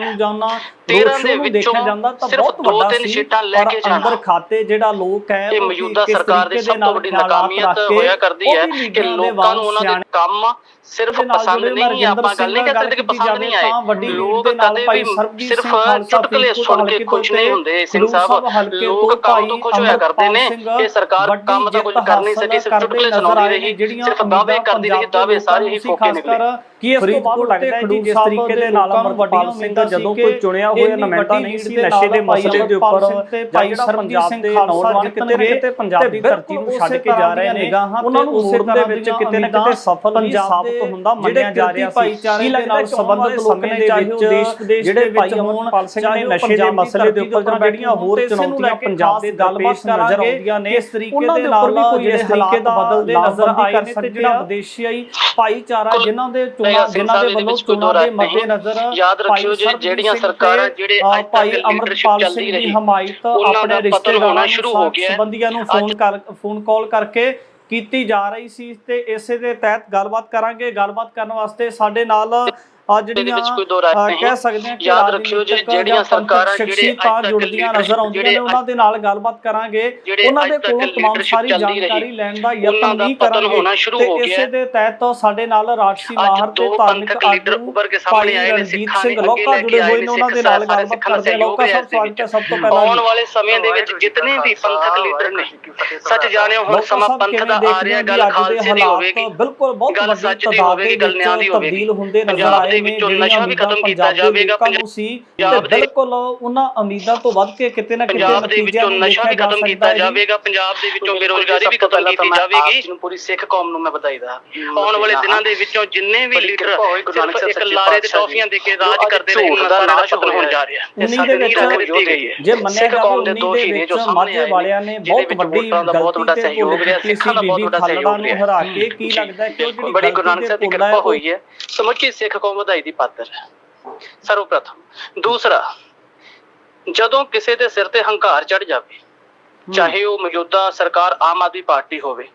ਨੂੰ ਜਾਣਾ 13 road show ਦੇ ਨੂੰ ਵਿੱਚੋਂ ਦੇਖਿਆ ਜਾਂਦਾ ਤਾਂ ਬਹੁਤ ਦੋ ਵੱਡਾ ਸੀ ਸੀਟਾਂ ਲੈ ਕੇ ਜਾਣਾ। ਅੰਦਰ ਖਾਤੇ ਜਿਹੜਾ ਲੋਕ ਹੈ ਇਹ ਮੌਜੂਦਾ ਸਰਕਾਰ ਦੀ ਸਭ ਤੋਂ ਵੱਡੀ ਨਾਕਾਮੀਅਤ ਹੋਇਆ ਕਰਦੀ ਹੈ ਕਿ ਲੋਕਾਂ ਨੂੰ ਉਹਨਾਂ ਦੇ ਕੰਮ ਸਿਰਫ ਦੇ ਪਸੰਦ ਨਹੀਂ ਆਪਾਂ ਗੱਲ ਨਹੀਂ ਕਰ ਸਕਦੇ ਕਿ ਪਸੰਦ ਨਹੀਂ ਆਏ। ਵੱਡੀ ਲੋਕ ਦੇ ਕਦੇ ਵੀ ਸਿਰਫ ਚੁਟਕਲੇ ਸੁਣ ਕੇ ਖੁਸ਼ ਨਹੀਂ ਹੁੰਦੇ ਸਿੰਘ ਸਾਹਿਬ। ਲੋਕ ਕੰਮ ਤੋਂ ਖੁਸ਼ ਹੋਇਆ ਕਰਦੇ ਨੇ ਇਹ ਸਰਕਾਰ ਕੰਮ ਤਾਂ ਕੁਝ ਕਰ ਨਹੀਂ ਸਕੀ ਸਿਰਫ ਚੁਟਕਲੇ ਸੁਣਾਉਂਦੀ ਰਹੀ ਜਿਹੜੀਆਂ ਸਿਰਫ ਦਾਅਵੇ ਕਰਦੀ ਰਹੀ ਦਾਅਵੇ ਸਾਰੇ ਹੀ ਫੋਕੇ ਨਿਕਲੇ। ਕੀ ਇਸ ਤੋਂ ਬਾਅਦ ਲੱਗਦਾ ਹੈ ਜੀ ਜਿਸ ਤਰੀਕੇ ਦੇ ਨਾਲ ਅਮਰਪਾਲ ਸਿੰਘ ਜਦੋਂ ਕੋਈ ਚੁਣਿਆ ਹੋਇਆ ਨੁਮਾਇੰਦਾ ਨਹੀਂ ਸੀ ਨਸ਼ੇ ਦੇ ਮਸਲੇ ਦੇ ਉੱਪਰ ਭਾਈ ਸਿੰਘ ਦੇ ਨੌਜਵਾਨ ਕਿਤੇ ਨਾ ਕਿਤੇ ਪੰਜਾਬ ਦੀ ਧਰਤੀ ਨੂੰ ਛੱਡ ਕੇ ਜਾ ਰਹੇ ਨੇ ਉਹਨਾਂ ਨੂੰ ਮੋੜਨ ਦੇ ਵਿੱਚ ਕਿਤੇ ਨਾ ਕਿਤੇ ਸਫਲ ਸਾਬਤ ਹੁੰਦਾ ਮੰਨਿਆ ਜਾ ਰਿਹਾ ਸੀ। ਕੀ ਲੱਗਦਾ ਸੰਬੰਧਿਤ ਲੋਕ ਨੇ ਚਾਹੇ ਉਹ ਦੇਸ਼ ਵਿਦੇਸ਼ ਜਿਹੜੇ ਭਾਈ ਅਮਰਪਾਲ ਸਿੰਘ ਨੇ ਨਸ਼ੇ ਦੇ ਮਸਲੇ ਦੇ ਉੱਪਰ ਜਾਂ ਜਿਹੜੀਆਂ ਹੋਰ ਚੁਣੌਤੀਆਂ ਪੰਜਾਬ ਦੇ ਗੱਲਬਾਤ ਨਜ਼ਰ ਆਉਂਦੀਆਂ ਨੇ। ਇਸ ਤਰੀਕੇ ਦੇ ਨਾਲ ਵੀ ਕੋਈ ਇਸ ਤਰੀਕੇ ਦਾ ਬਦਲਦੇ ਨਜ਼ਰ ਆਏ ਨੇ ਤੇ ਜਿਹੜਾ ਵਿਦੇਸ਼ੀ ਭਾਈਚਾਰਾ ਜਿਨ੍ਹਾਂ ਦੇ ਚੋਣਾਂ ਜਿਨ੍ਹਾਂ ਦੇ ਵੱਲੋਂ ਚੋਣਾਂ ਦੇ ਮੱਦੇ ਨਜ਼ਰ ਯਾਦ ਰੱਖਿਓ ਜੀ ਜਿਹੜੀਆਂ ਸਰਕਾਰਾਂ ਜਿਹੜੇ ਅੱਜ ਤੱਕ ਲੀਡਰਸ਼ਿਪ ਚੱਲਦੀ ਰਹੀ ਹਮਾਇਤ ਦਾ ਆਪਣੇ ਪਤਨ ਹੋਣਾ ਰਿਸ਼ਤੇਦਾਰਾਂ ਸ਼ੁਰੂ ਹੋ ਗਿਆ। ਹੈ। ਸੰਬੰਧੀਆਂ ਨੂੰ ਫੋਨ ਕਰ ਫੋਨ ਕਾਲ ਕਰਕੇ ਕੀਤੀ ਜਾ ਰਹੀ ਸੀ ਤੇ ਇਸੇ ਦੇ ਤਹਿਤ ਗੱਲਬਾਤ ਕਰਾਂਗੇ। ਗੱਲਬਾਤ ਕਰਨ ਵਾਸਤੇ ਸਾਡੇ ਨਾਲ ਆ ਜਿਹੜੀਆਂ ਵਿੱਚ ਕੋਈ ਦੋ ਰਾਏ ਅ, ਨਹੀਂ। ਕਹਿ ਸਕਦੇ ਹਾਂ ਕਿ ਯਾਦ ਰੱਖਿਓ ਜੀ, ਜਿਹੜੀਆਂ ਸਰਕਾਰਾਂ ਜਿਹੜੇ ਅੱਜ ਤੱਕ ਜੁੜਦੀਆਂ ਨਜ਼ਰ ਆਉਂਦੀਆਂ ਨੇ ਉਹਨਾਂ ਦੇ ਨਾਲ ਗੱਲਬਾਤ ਕਰਾਂਗੇ ਉਹਨਾਂ ਦੇ ਕੋਲੋਂ ਤਮਾਮ leadership ਸਾਰੀ। ਜਾਣਕਾਰੀ ਲੈਣ ਦਾ ਯਤਨ ਪਤਨ ਕਰਾਂਗੇ ਹੋਣਾ ਸ਼ੁਰੂ ਤੇ ਹੋ ਗਿਆ ਇਸੇ ਦੇ ਤਹਿਤ ਸਾਡੇ ਨਾਲ ਰਾਜਸੀ ਮਾਹਰ ਤੇ ਧਾਰਮਿਕ ਪੰਥਕ ਲੀਡਰ ਆਗੂ ਉੱਭਰ ਕੇ ਸਾਹਮਣੇ ਆਏ ਨੇ ਸਿੱਖਾਂ ਨੇ ਲੋਕਾਂ ਜੁੜੇ ਹੋਏ ਨੇ ਉਹਨਾਂ ਦੇ ਨਾਲ ਗੱਲਬਾਤ ਕਰਦੇ ਲੋਕਾਂ ਸਭ ਸਵਾਗਤ ਹੈ ਸਭ ਤੋਂ ਪਹਿਲਾਂ ਆਉਣ ਵਾਲੇ ਸਮੇਂ ਦੇ ਵਿੱਚ ਜਿਤਨੇ ਵੀ ਪੰਥਕ ਲੀਡਰ ਨੇ ਸੱਚ ਜਾਣਿਓ ਹੁਣ ਸਮਾਂ ਪੰਥ ਦਾ ਆ ਰਿਹਾ ਗੱਲ ਖਾਲਸੇ ਦੀ ਹੋਵੇਗੀ ਬਿਲਕੁਲ ਬਹੁਤ ਗੱਲ ਵੱਡੀ ਤਾਦਾਦ ਹੋਵੇਗੀ, ਗੱਲ ਨਿਆਂ ਦੀ ਹੋਵੇਗੀ। ਤਬਦੀਲ ਹੁੰਦੇ ਨਜ਼ਰ ਆਏ ਵਿੱਚੋਂ ਨਸ਼ਾ ਵੀ ਖਤਮ ਕੀਤਾ ਪੰਜਾਬ ਦੇ ਜਾਵੇਗਾ, ਸੀ ਪੰਜਾਬ ਦੇ- ਬਿਲਕੁਲ ਉਹਨਾਂ ਉਮੀਦਾਂ ਤੋਂ ਵੱਧ ਕੇ ਕਿਤੇ ਨਾ ਕਿਤੇ ਪੰਜਾਬ ਦੇ ਵਿੱਚੋਂ ਨਸ਼ਾ ਵੀ ਖਤਮ ਕੀਤਾ। ਜਾਵੇਗਾ ਪੰਜਾਬ ਦੇ ਵਿੱਚੋਂ ਬੇਰੋਜ਼ਗਾਰੀ ਵੀ ਖਤਮ ਕੀਤੀ ਜਾਵੇਗੀ। ਨੂੰ ਪੂਰੀ ਸਿੱਖ ਕੌਮ ਨੂੰ ਮੈਂ ਵਧਾਈ ਦਾ ਆਉਣ ਵਾਲੇ ਦਿਨਾਂ ਦੇ ਵਿੱਚੋਂ ਜਿੰਨੇ ਵੀ ਬੜੀ ਲੀਡਰ ਸਿਰਫ ਇੱਕ ਲਾਰੇ ਤੇ ਟੌਫੀਆਂ ਦੇ ਕੇ ਰਾਜ ਕਰਦੇ ਰਹੇ ਉਹਨਾਂ ਦਾ ਨਾਸ਼ ਹੋਣ ਜਾ ਰਿਹਾ। ਇਹ ਸਾਡੇ ਦੇ ਵਿੱਚ ਲੀਡਰਾਂ ਦੀ ਦਿੱਤੀ ਗਈ ਹੈ। ਜੇ ਮੰਨਿਆ ਕੌਮ ਦੇ ਦੋਸ਼ੀ ਦੇ ਨੇ ਵਿੱਚ ਜੋ ਸਾਹਮਣੇ ਆਏ ਵਾਲਿਆਂ ਨੇ ਬਹੁਤ ਵੱਡੀ ਦਾ ਬਹੁਤ ਵੱਡਾ ਸਹਿਯੋਗ ਰਿਹਾ, ਸਿੱਖਾਂ ਦਾ ਸੀ ਬਹੁਤ ਵੱਡਾ ਸਹਿਯੋਗ ਰਿਹਾ। ਹਰਾ ਕੇ ਕੀ ਲੱਗਦਾ ਹੈ ਕਿ ਉਹ ਜਿਹੜੀ ਬੜੀ ਗੁਰੂ ਸਾਹਿਬ ਦੀ ਕਿਰਪਾ ਹੋਈ ਹੈ ਸਮੁੱਚੀ ਸਿੱਖ ਕੌਮ ਵਧਾਈ ਦੀ ਪਾਤਰ ਹੈ। ਸਰਵਪ੍ਰਥਮ। ਦੂਸਰਾ ਜਦੋਂ ਕਿਸੇ ਦੇ ਸਿਰ ਤੇ ਹੰਕਾਰ ਚੜ ਜਾਵੇ ਚਾਹੇ ਉਹ ਮੌਜੂਦਾ ਸਰਕਾਰ ਆਮ ਆਦਮੀ ਪਾਰਟੀ ਹੋਵੇ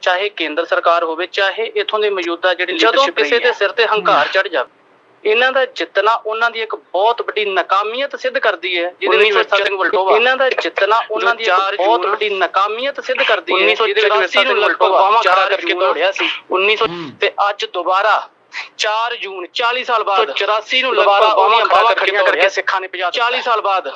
ਚਾਹੇ ਕੇਂਦਰ ਸਰਕਾਰ ਹੋਵੇ ਚਾਹੇ ਇਥੋਂ ਦੇ ਮੌਜੂਦਾ ਜਿਹੜੇ ਜਦੋਂ ਕਿਸੇ ਦੇ। ਸਿਰ ਤੇ ਹੰਕਾਰ ਚੜ ਜਾਵੇ ਇਹਨਾਂ ਦਾ ਜਿੱਤਣਾ ਉਹਨਾਂ ਦੀ ਇੱਕ ਬਹੁਤ ਵੱਡੀ ਨਾਕਾਮੀਅਤ ਸਿੱਧ ਕਰਦੀ ਹੈ ਜਿਹਦੇ ਵਿੱਚ 1984 ਸਿੰਘ ਵਲਟੋਵਾ ਇਹਨਾਂ ਦਾ ਜਿੱਤਣਾ ਉਹਨਾਂ ਦੀ ਇੱਕ ਚਾਰ ਬਹੁਤ ਵੱਡੀ ਨਾਕਾਮੀਅਤ ਸਿੱਧ ਕਰਦੀ ਹੈ। 1984 ਨੂੰ ਲਗਭਗ ਬਾਹਾਂ ਖੜਾ ਕਰਕੇ ਦੌੜਿਆ ਸੀ। 1900 ਹੂੰ। ਤੇ ਅੱਜ ਦੁਬਾਰਾ 4 ਜੂਨ 40 ਸਾਲ ਬਾਅਦ 84 ਨੂੰ ਦੁਬਾਰਾ ਲਗਭਗ ਬਾਹਾਂ ਬਾਹਾਂ ਖੜੀਆਂ ਕਰਕੇ ਸਿੱਖਾਂ ਨੇ ਦਿੱਤਾ। 40 ਸਾਲ ਬਾਅਦ।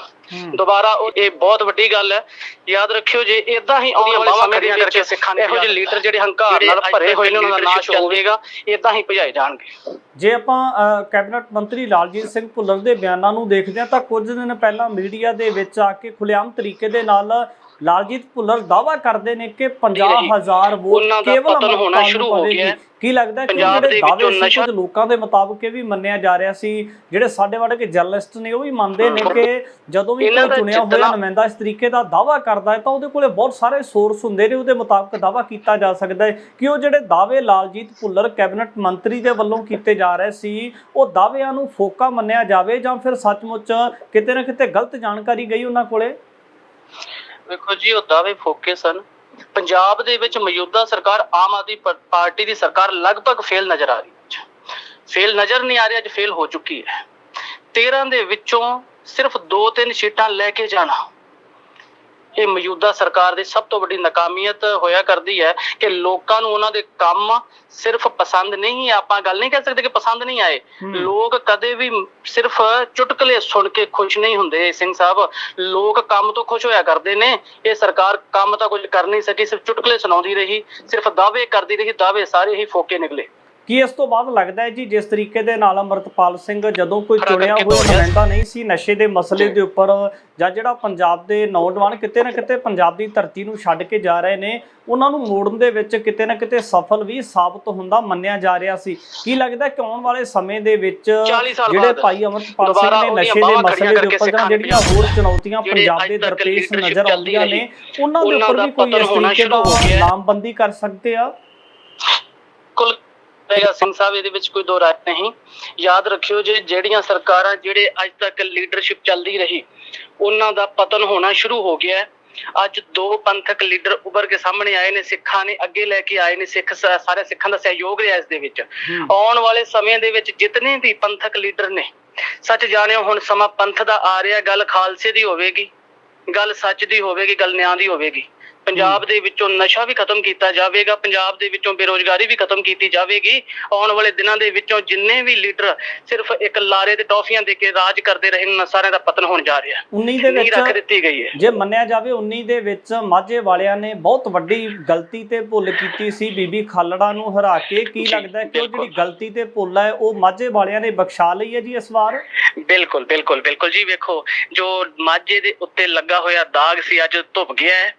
ਦੁਬਾਰਾ ਇਹ ਬਹੁਤ ਵੱਡੀ ਗੱਲ ਹੈ। ਯਾਦ ਰੱਖਿਓ ਜੇ ਇਦਾਂ ਹੀ ਆਉਣ ਉਹਦੀਆਂ ਵਾਲੇ ਸਮੇਂ ਖੜੀਆਂ ਦੇ ਕਰਕੇ ਵਿੱਚ ਸਿੱਖਾਂ ਨੇ ਇਹੋ ਜਿਹੇ ਲੀਡਰ ਜਿਹੜੇ ਹੰਕਾਰ ਨਾਲ ਭਰੇ ਹੋਏ ਨੇ ਉਹਨਾਂ ਦਾ ਨਾਸ਼ ਹੋਵੇਗਾ ਇਦਾਂ ਹੀ ਭਜਾਏ ਜਾਣਗੇ। ਜੇ ਆਪਾਂ ਕੈਬਨਿਟ ਮੰਤਰੀ ਲਾਲਜੀਤ ਸਿੰਘ ਭੁੱਲਰ ਦੇ ਬਿਆਨਾਂ ਨੂੰ ਦੇਖਦੇ ਹਾਂ ਤਾਂ ਕੁਝ ਦਿਨ ਪਹਿਲਾਂ ਮੀਡੀਆ ਦੇ ਵਿੱਚ ਆ ਕੇ ਖੁੱਲ੍ਹੇਆਮ ਤਰੀਕੇ ਦੇ ਨਾਲ ਲਾਲਜੀਤ ਭੁੱਲਰ ਦਾਵਾ ਕਰਦੇ ਨੇ ਕਿ 50000 ਵੋਟ ਕੇਵਲ ਪਤਨ ਹੋਣਾ ਸ਼ੁਰੂ ਹੋ। ਗਿਆ। ਕੀ ਲੱਗਦਾ ਕਿ ਜਿਹੜੇ ਦਾਅਵੇ ਸੀ ਕੁਝ ਲੋਕਾਂ ਦੇ ਮੁਤਾਬਕ ਇਹ ਵੀ ਮੰਨਿਆ ਜਾ ਰਿਹਾ ਸੀ ਜਿਹੜੇ ਸਾਡੇ ਵਰਗੇ ਕੇ ਜਰਨਲਿਸਟ ਨੇ ਉਹ ਵੀ ਮੰਨਦੇ ਨੇ ਕਿ ਜਦੋਂ ਵੀ ਕੋਈ ਚੁਣਿਆ ਹੋਇਆ ਨੁਮਾਇੰਦਾ ਇਸ ਤਰੀਕੇ ਦਾ ਦਾਵਾ ਕਰਦਾ ਹੈ ਤਾਂ ਉਹਦੇ ਕੋਲੇ ਬਹੁਤ ਸਾਰੇ ਸੋਰਸ ਹੁੰਦੇ ਨੇ ਉਹਦੇ ਮੁਤਾਬਕ ਦਾਵਾ ਕੀਤਾ ਜਾ ਸਕਦਾ ਹੈ ਕਿ ਉਹ ਜਿਹੜੇ ਦਾਅਵੇ ਲਾਲਜੀਤ ਭੁੱਲਰ ਕੈਬਨਿਟ ਮੰਤਰੀ ਦੇ ਵੱਲੋਂ ਕੀਤੇ ਜਾ ਰਹੇ ਸੀ ਉਹ ਦਾਅਵਿਆਂ ਨੂੰ ਫੋਕਾ ਮੰਨਿਆ ਜਾਵੇ ਜਾਂ ਫਿਰ ਸੱਚਮੁੱਚ ਕਿਤੇ ਨਾ ਕਿਤੇ ਗਲਤ ਜਾਣਕਾਰੀ ਗਈ ਉਹਨਾਂ ਕੋਲੇ ਵੇਖੋ ਜੀ, ਉਹ ਦਾਅਵੇ ਫੋਕੇ ਸਨ। ਪੰਜਾਬ ਦੇ ਵਿੱਚ ਮੌਜੂਦਾ ਸਰਕਾਰ ਆਮ ਆਦਮੀ ਪਾਰਟੀ ਦੀ ਸਰਕਾਰ ਲਗਭਗ ਫੇਲ ਨਜ਼ਰ ਆ ਰਹੀ ਹੈ ਫੇਲ ਨਜ਼ਰ ਨਹੀਂ ਆ ਰਹੀ, ਅੱਜ ਫੇਲ ਹੋ ਚੁੱਕੀ ਹੈ। 13 ਦੇ ਵਿੱਚੋਂ ਸਿਰਫ 2-3 ਸੀਟਾਂ ਲੈ ਕੇ ਜਾਣਾ। ਇਹ ਮੌਜੂਦਾ ਸਰਕਾਰ ਦੀ ਸਭ ਤੋਂ ਵੱਡੀ ਨਾਕਾਮੀਅਤ ਹੋਇਆ ਕਰਦੀ ਹੈ ਕਿ ਲੋਕਾਂ ਨੂੰ ਉਹਨਾਂ ਦੇ ਕੰਮ ਸਿਰਫ ਪਸੰਦ ਨਹੀਂ ਆਪਾਂ ਗੱਲ ਨਹੀਂ ਕਹਿ ਸਕਦੇ ਕਿ ਪਸੰਦ ਨਹੀਂ ਆਏ। ਲੋਕ ਕਦੇ ਵੀ ਸਿਰਫ ਚੁਟਕਲੇ ਸੁਣ ਕੇ ਖੁਸ਼ ਨਹੀਂ ਹੁੰਦੇ ਸਿੰਘ ਸਾਹਿਬ। ਲੋਕ ਕੰਮ ਤੋਂ ਖੁਸ਼ ਹੋਇਆ ਕਰਦੇ ਨੇ। ਇਹ ਸਰਕਾਰ ਕੰਮ ਤਾਂ ਕੁਝ ਕਰ ਨਹੀਂ ਸਕੀ ਸਿਰਫ ਚੁਟਕਲੇ ਸੁਣਾਉਂਦੀ ਰਹੀ ਸਿਰਫ ਦਾਅਵੇ ਕਰਦੀ ਰਹੀ ਦਾਅਵੇ ਸਾਰੇ ਹੀ ਫੋਕੇ ਨਿਕਲੇ। ਕੀ ਇਸ ਤੋਂ ਬਾਅਦ ਲੱਗਦਾ ਹੈ ਜੀ ਜਿਸ ਤਰੀਕੇ ਦੇ ਨਾਲ ਅਮਰਤਪਾਲ ਸਿੰਘ ਜਦੋਂ ਕੋਈ ਚੁਣਿਆ ਹੋਇਆ। ਨੁਮਾਇੰਦਾ ਨਹੀਂ ਸੀ ਨਸ਼ੇ ਦੇ ਮਸਲੇ ਦੇ ਉੱਪਰ ਜਾਂ ਜਿਹੜਾ ਪੰਜਾਬ ਦੇ ਨੌਜਵਾਨ ਕਿਤੇ ਨਾ ਕਿਤੇ ਪੰਜਾਬ ਦੀ ਧਰਤੀ ਨੂੰ ਛੱਡ ਕੇ ਜਾ ਰਹੇ ਨੇ ਉਹਨਾਂ ਨੂੰ ਮੋੜਨ ਦੇ ਵਿੱਚ ਕਿਤੇ ਨਾ ਕਿਤੇ ਸਫਲ ਵੀ ਸਾਬਤ ਹੁੰਦਾ ਮੰਨਿਆ ਜਾ ਰਿਹਾ ਸੀ ਕੀ ਲੱਗਦਾ ਕਿ ਆਉਣ ਵਾਲੇ ਸਮੇਂ ਦੇ ਵਿੱਚ 40 ਸਾਲ ਜਿਹੜੇ ਭਾਈ ਅਮਰਤਪਾਲ ਸਿੰਘ ਨੇ ਨਸ਼ੇ ਦੇ ਮਸਲੇ ਦੇ ਉੱਪਰ ਜਾਂ ਜਿਹੜੀਆਂ ਹੋਰ ਚੁਣੌਤੀਆਂ ਪੰਜਾਬ ਦੇ ਦਰਪੇਸ਼ ਨਜ਼ਰ ਆਉਂਦੀਆਂ ਨੇ ਉਹਨਾਂ ਦੇ ਉੱਪਰ ਵੀ ਕੋਈ ਇਸ ਤਰੀਕੇ ਦਾ। ਨਾਮਬੰਦੀ ਕਰ ਸਕਦੇ ਆ ਰਹੇਗਾ ਸਿੰਘ ਸਾਹਿਬ ਇਹਦੇ ਵਿੱਚ ਕੋਈ ਦੋ ਰਾਏ ਨਹੀਂ। ਯਾਦ ਰੱਖਿਓ ਜੇ ਜਿਹੜੀਆਂ ਸਰਕਾਰਾਂ ਜਿਹੜੇ ਅੱਜ ਤੱਕ ਲੀਡਰਸ਼ਿਪ ਚੱਲਦੀ ਰਹੀ ਉਹਨਾਂ ਦਾ ਪਤਨ ਹੋਣਾ ਸ਼ੁਰੂ ਹੋ ਗਿਆ ਹੈ। ਅੱਜ ਦੋ ਪੰਥਕ ਲੀਡਰ ਉੱਭਰ ਕੇ ਸਾਹਮਣੇ ਆਏ ਨੇ ਸਿੱਖਾਂ ਨੇ ਅੱਗੇ ਲੈ ਕੇ ਆਏ ਨੇ ਸਿੱਖ ਸਾਰੇ ਸਿੱਖਾਂ ਦਾ ਸਹਿਯੋਗ ਰਿਹਾ ਇਸ ਦੇ ਵਿੱਚ। ਆਉਣ ਵਾਲੇ ਸਮੇਂ ਦੇ ਵਿੱਚ ਜਿਤਨੇ ਵੀ ਪੰਥਕ ਲੀਡਰ ਨੇ ਸੱਚ ਜਾਣਿਓ ਹੁਣ ਸਮਾਂ ਪੰਥ ਦਾ ਆ ਰਿਹਾ ਗੱਲ ਖਾਲਸੇ ਦੀ ਹੋਵੇਗੀ ਗੱਲ ਸੱਚ ਦੀ ਹੋਵੇਗੀ ਗੱਲ ਨਿਆਂ ਦੀ ਹੋਵੇਗੀ। ਪੰਜਾਬ ਦੇ ਵਿੱਚੋਂ ਨਸ਼ਾ ਵੀ ਖਤਮ ਕੀਤਾ ਜਾਵੇਗਾ ਪੰਜਾਬ ਦੇ ਵਿੱਚੋਂ ਬੇਰੋਜ਼ਗਾਰੀ ਵੀ ਖਤਮ ਕੀਤੀ ਜਾਵੇਗੀ। ਆਉਣ ਵਾਲੇ ਦਿਨਾਂ ਦੇ ਵਿੱਚੋਂ ਜਿੰਨੇ ਵੀ ਲੀਡਰ ਸਿਰਫ ਇੱਕ ਲਾਰੇ ਤੇ ਟੌਫੀਆਂ ਦੇ ਕੇ ਰਾਜ ਕਰਦੇ ਰਹੇ ਨੇ ਸਾਰਿਆਂ ਦਾ ਪਤਨ ਹੋਣ ਜਾ ਰਿਹਾ। 19 ਦੇ ਨੀਂਹ ਰੱਖ ਵਿੱਚ ਦਿੱਤੀ ਗਈ ਹੈ। ਜੇ ਮੰਨਿਆ ਜਾਵੇ 19 ਦੇ ਵਿੱਚ ਮਾਝੇ ਵਾਲਿਆਂ ਨੇ ਬਹੁਤ ਵੱਡੀ ਗਲਤੀ ਤੇ ਭੁੱਲ ਕੀਤੀ ਸੀ। ਬੀਬੀ ਖਾਲੜਾ ਨੂੰ ਹਰਾ ਕੇ ਕੀ ਲੱਗਦਾ ਹੈ ਕਿ ਉਹ ਜਿਹੜੀ। ਗਲਤੀ ਤੇ ਭੁੱਲ ਹੈ ਉਹ ਮਾਝੇ ਵਾਲਿਆਂ ਨੇ ਬਖਸ਼ਾ ਲਈ ਹੈ ਜੀ ਇਸ ਵਾਰ? ਬਿਲਕੁਲ ਬਿਲਕੁਲ ਬਿਲਕੁਲ ਜੀ ਵੇਖੋ ਜੋ ਮਾਝੇ ਦੇ ਉੱਤੇ ਲੱਗਾ ਹੋਇਆ ਦਾਗ ਸੀ ਅੱਜ ਧੁੱਪ ਗਿਆ ਹੈ।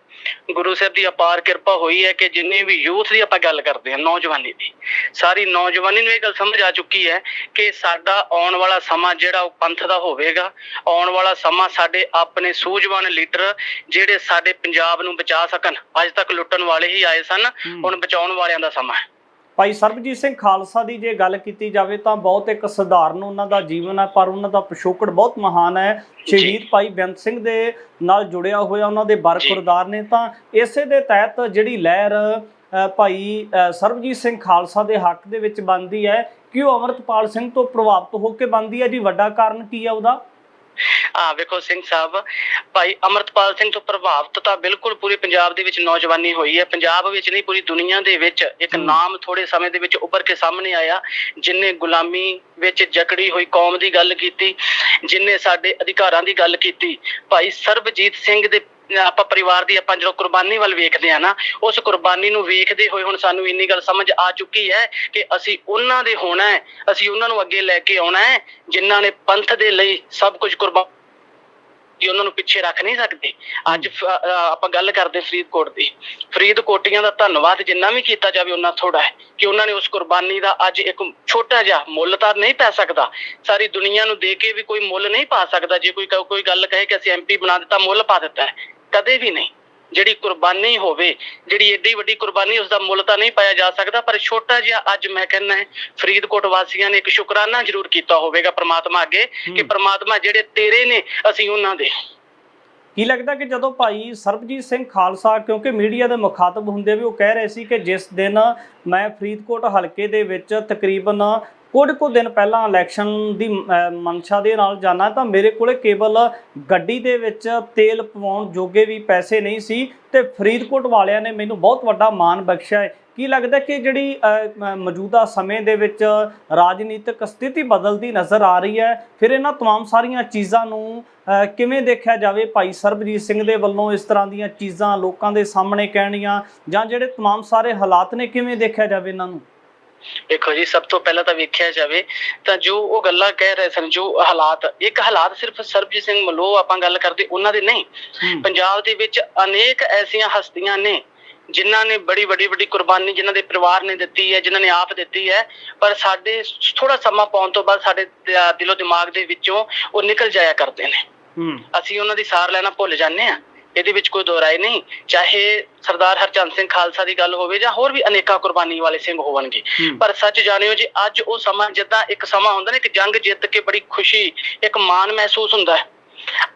ਗੁਰੂ ਸਾਹਿਬ ਦੀ ਅਪਾਰ ਕਿਰਪਾ ਹੋਈ ਹੈ ਕਿ ਜਿੰਨੇ ਵੀ ਯੂਥ ਦੀ ਆਪਾਂ ਗੱਲ ਕਰਦੇ ਹਾਂ ਨੌਜਵਾਨੀ ਦੀ ਸਾਰੀ ਨੌਜਵਾਨੀ ਨੂੰ ਇਹ ਗੱਲ ਸਮਝ ਆ ਚੁੱਕੀ ਹੈ ਕਿ ਸਾਡਾ ਆਉਣ ਵਾਲਾ ਸਮਾਂ ਜਿਹੜਾ ਉਹ ਪੰਥ ਦਾ ਹੋਵੇਗਾ ਆਉਣ ਵਾਲਾ ਸਮਾਂ ਸਾਡੇ ਆਪਣੇ ਸੂਝਵਾਨ ਲੀਡਰ ਜਿਹੜੇ ਸਾਡੇ ਪੰਜਾਬ ਨੂੰ ਬਚਾ ਸਕਣ ਅੱਜ ਤੱਕ ਲੁੱਟਣ ਵਾਲੇ ਹੀ ਆਏ ਸਨ ਹੁਣ ਬਚਾਉਣ ਵਾਲਿਆਂ ਦਾ ਸਮਾਂ ਹੈ। ਭਾਈ ਸਰਬਜੀਤ ਸਿੰਘ ਖਾਲਸਾ ਦੀ ਜੇ ਗੱਲ ਕੀਤੀ ਜਾਵੇ ਤਾਂ ਬਹੁਤ ਇੱਕ ਸਧਾਰਨ ਉਹਨਾਂ ਦਾ ਜੀਵਨ ਹੈ ਪਰ ਉਹਨਾਂ ਦਾ ਪਿਛੋਕੜ ਬਹੁਤ ਮਹਾਨ ਹੈ। ਸ਼ਹੀਦ ਭਾਈ ਬੇਅੰਤ ਸਿੰਘ ਦੇ ਨਾਲ ਜੁੜਿਆ ਹੋਇਆ ਉਹਨਾਂ ਦੇ ਜੀ। ਬਰਖੁਰਦਾਰ ਨੇ ਤਾਂ ਇਸੇ ਦੇ ਤਹਿਤ ਜਿਹੜੀ ਲਹਿਰ ਭਾਈ ਸਰਬਜੀਤ ਸਿੰਘ ਖਾਲਸਾ ਦੇ ਹੱਕ ਦੇ ਵਿੱਚ ਬਣਦੀ ਹੈ ਕਿ ਉਹ ਅਮਰਤਪਾਲ ਸਿੰਘ ਤੋਂ ਪ੍ਰਭਾਵਿਤ ਹੋ ਕੇ ਬਣਦੀ ਹੈ ਜੀ? ਵੱਡਾ ਕਾਰਨ ਕੀ ਹੈ ਉਹਦਾ? ਆ ਵੇਖੋ ਸਿੰਘ ਸਾਹਿਬ ਭਾਈ ਅਮਰਤਪਾਲ ਸਿੰਘ ਤੋਂ ਪ੍ਰਭਾਵਿਤ ਤਾਂ ਬਿਲਕੁਲ ਪੂਰੇ ਪੰਜਾਬ ਦੇ ਵਿੱਚ ਨੌਜਵਾਨੀ ਹੋਈ ਹੈ ਪੰਜਾਬ ਵਿੱਚ ਨਹੀਂ ਪੂਰੀ ਦੁਨੀਆ ਦੇ ਵਿੱਚ ਇੱਕ। ਨਾਮ ਥੋੜੇ ਸਮੇਂ ਦੇ ਵਿੱਚ ਉੱਭਰ ਕੇ ਸਾਹਮਣੇ ਆਇਆ ਜਿਨੇ ਗੁਲਾਮੀ ਵਿੱਚ ਜਕੜੀ ਹੋਈ ਕੌਮ ਦੀ ਗੱਲ ਕੀਤੀ ਜਿਨੇ ਸਾਡੇ ਅਧਿਕਾਰਾਂ ਦੀ ਗੱਲ ਕੀਤੀ ਭਾਈ ਸਰਬਜੀਤ ਸਿੰਘ ਦੇ ਆਪਾਂ ਪਰਿਵਾਰ ਦੀ ਆਪਾਂ ਜਦੋਂ ਕੁਰਬਾਨੀ ਵੱਲ ਵੇਖਦੇ ਆ ਨਾ, ਉਸ ਕੁਰਬਾਨੀ ਨੂੰ ਵੇਖਦੇ ਹੋਏ ਹੁਣ ਸਾਨੂੰ ਇੰਨੀ ਗੱਲ ਸਮਝ ਆ ਚੁੱਕੀ ਹੈ ਕਿ ਅਸੀਂ ਉਹਨਾਂ ਦੇ ਹੋਣਾ ਹੈ, ਅਸੀਂ ਉਹਨਾਂ ਨੂੰ ਅੱਗੇ ਲੈ ਕੇ ਆਉਣਾ ਹੈ, ਜਿਨ੍ਹਾਂ ਨੇ ਪੰਥ ਦੇ ਲਈ ਸਭ ਕੁਝ ਕੁਰਬਾਨ ਕਿ ਉਹਨਾਂ ਨੂੰ ਪਿੱਛੇ ਰੱਖ ਨਹੀਂ ਸਕਦੇ। ਅੱਜ ਆਪਾਂ ਗੱਲ ਕਰਦੇ ਫਰੀਦਕੋਟ ਦੀ। ਫਰੀਦਕੋਟੀਆਂ ਦਾ ਧੰਨਵਾਦ ਜਿੰਨਾ ਵੀ ਕੀਤਾ ਜਾਵੇ ਉਹਨਾਂ ਥੋੜਾ ਹੈ ਕਿ ਉਹਨਾਂ ਨੇ ਉਸ ਕੁਰਬਾਨੀ ਦਾ ਅੱਜ ਇੱਕ ਛੋਟਾ ਜਿਹਾ ਮੁੱਲ ਤਾਂ ਨਹੀਂ ਪੈ ਸਕਦਾ। ਸਾਰੀ ਦੁਨੀਆ ਨੂੰ ਦੇ ਕੇ ਵੀ ਕੋਈ ਮੁੱਲ ਨਹੀਂ ਪਾ ਸਕਦਾ। ਜੇ ਕੋਈ ਕੋਈ ਗੱਲ ਕਹੇ ਕਿ ਅਸੀਂ ਐਮਪੀ ਬਣਾ ਦਿੱਤਾ, ਮੁੱਲ ਪਾ ਦਿੱਤਾ ਹੈ। ਕਦੇ ਵੀ ਨਹੀਂ ਜਿਹੜੀ ਕੁਰਬਾਨੀ ਹੋਵੇ ਜਿਹੜੀ ਏਡੀ ਵੱਡੀ ਕੁਰਬਾਨੀ ਉਸ ਦਾ ਮੁੱਲ ਤਾਂ ਨਹੀਂ ਪਾਇਆ ਜਾ ਸਕਦਾ ਪਰ ਛੋਟਾ ਜਿਹਾ ਅੱਜ ਮੈਂ ਕਹਿੰਦਾ ਹੈ ਫਰੀਦਕੋਟ ਵਾਸੀਆਂ ਨੇ ਇੱਕ ਸ਼ੁਕਰਾਨਾ ਜ਼ਰੂਰ ਕੀਤਾ ਹੋਵੇਗਾ ਪ੍ਰਮਾਤਮਾ ਅੱਗੇ ਕਿ। ਪ੍ਰਮਾਤਮਾ ਜਿਹੜੇ ਤੇਰੇ ਨੇ ਅਸੀਂ ਉਹਨਾਂ ਦੇ ਕੀ ਲੱਗਦਾ ਕਿ ਜਦੋਂ ਭਾਈ ਸਰਬਜੀਤ ਸਿੰਘ ਖਾਲਸਾ ਕਿਉਂਕਿ ਮੀਡੀਆ ਦੇ ਮੁਖਾਤਬ ਹੁੰਦੇ ਵੀ ਉਹ ਕਹਿ ਰਹੇ ਸੀ ਕਿ ਜਿਸ ਦਿਨ ਮੈਂ ਫਰੀਦਕੋਟ ਹਲਕੇ ਦੇ ਵਿੱਚ ਤਕਰੀਬਨ ਕੁਝ ਕੁ ਦਿਨ ਪਹਿਲਾਂ ਇਲੈਕਸ਼ਨ ਦੀ ਅਹ, ਮਨਸ਼ਾ ਦੇ ਨਾਲ ਜਾਣਾ ਤਾਂ ਮੇਰੇ ਕੋਲੇ ਕੇਵਲ ਗੱਡੀ ਦੇ ਵਿੱਚ ਤੇਲ ਪਵਾਉਣ ਜੋਗੇ ਵੀ ਪੈਸੇ ਨਹੀਂ ਸੀ ਤੇ ਫਰੀਦਕੋਟ ਵਾਲਿਆਂ ਨੇ ਮੈਨੂੰ ਬਹੁਤ ਵੱਡਾ ਮਾਣ ਬਖਸ਼ਿਆ ਹੈ ਕੀ ਲੱਗਦਾ ਕਿ ਜਿਹੜੀ ਅਹ, ਮ- ਮੌਜੂਦਾ ਸਮੇਂ ਦੇ ਵਿੱਚ ਰਾਜਨੀਤਿਕ ਸਥਿਤੀ ਬਦਲਦੀ ਨਜ਼ਰ ਆ ਰਹੀ ਹੈ ਫਿਰ ਇਹਨਾਂ तमाम ਸਾਰੀਆਂ ਚੀਜ਼ਾਂ ਨੂੰ ਅਹ, ਕਿਵੇਂ ਦੇਖਿਆ ਜਾਵੇ ਭਾਈ ਸਰਬਜੀਤ ਸਿੰਘ ਦੇ ਵੱਲੋਂ ਇਸ ਤਰ੍ਹਾਂ ਦੀਆਂ ਚੀਜ਼ਾਂ ਲੋਕਾਂ ਦੇ ਸਾਹਮਣੇ ਕਹਿਣੀਆਂ ਜਾਂ ਜਿਹੜੇ तमाम ਸਾਰੇ ਹਾਲਾਤ ਨੇ ਕਿਵੇਂ ਦੇਖਿਆ ਜਾਵੇ ਇਹਨਾਂ ਨੂੰ ਦੇਖੋ ਜੀ ਸਭ ਤੋਂ ਪਹਿਲਾਂ ਤਾਂ ਵੇਖਿਆ ਜਾਵੇ ਤਾਂ ਜੋ ਉਹ ਗੱਲਾਂ ਕਹਿ ਰਹੇ ਸਨ ਜੋ ਹਾਲਾਤ ਇੱਕ ਹਾਲਾਤ ਸਿਰਫ ਸਰਬਜੀਤ ਸਿੰਘ ਮਲੋ ਆਪਾਂ ਗੱਲ ਕਰਦੇ ਉਹਨਾਂ ਦੇ ਨਹੀਂ। ਪੰਜਾਬ ਦੇ ਵਿੱਚ ਅਨੇਕ ਐਸੀਆਂ ਹਸਤੀਆਂ ਨੇ ਜਿਨ੍ਹਾਂ ਨੇ ਬੜੀ ਵੱਡੀ ਵੱਡੀ ਕੁਰਬਾਨੀ ਜਿਨ੍ਹਾਂ ਦੇ ਪਰਿਵਾਰ ਨੇ ਦਿੱਤੀ ਹੈ ਜਿਨ੍ਹਾਂ ਨੇ ਆਪ ਦਿੱਤੀ ਹੈ ਪਰ ਸਾਡੇ ਥੋੜਾ ਸਮਾਂ ਪਾਉਣ ਤੋਂ ਬਾਅਦ ਸਾਡੇ ਦਿਲੋਂ ਦਿਮਾਗ ਦੇ ਵਿੱਚੋਂ ਉਹ ਨਿਕਲ ਜਾਇਆ ਕਰਦੇ ਨੇ। ਅਸੀਂ ਉਹਨਾਂ ਦੀ ਸਾਰ ਲੈਣਾ ਭੁੱਲ ਜਾਂਦੇ ਆ ਇਹਦੇ ਵਿੱਚ ਕੋਈ ਦੋ ਰਾਏ ਨਹੀਂ ਚਾਹੇ ਸਰਦਾਰ ਹਰਚੰਦ ਸਿੰਘ ਖਾਲਸਾ ਦੀ ਗੱਲ ਹੋਵੇ ਜਾਂ ਹੋਰ ਵੀ ਅਨੇਕਾਂ ਕੁਰਬਾਨੀ ਵਾਲੇ ਸਿੰਘ ਹੋਵਣਗੇ। ਹੂੰ। ਪਰ ਸੱਚ ਜਾਣਿਓ ਜੀ ਅੱਜ ਉਹ ਸਮਾਂ ਜਿੱਦਾਂ ਇੱਕ ਸਮਾਂ ਹੁੰਦਾ ਨਾ ਇੱਕ ਜੰਗ ਜਿੱਤ ਕੇ ਬੜੀ ਖੁਸ਼ੀ ਇੱਕ ਮਾਣ ਮਹਿਸੂਸ ਹੁੰਦਾ ਹੈ।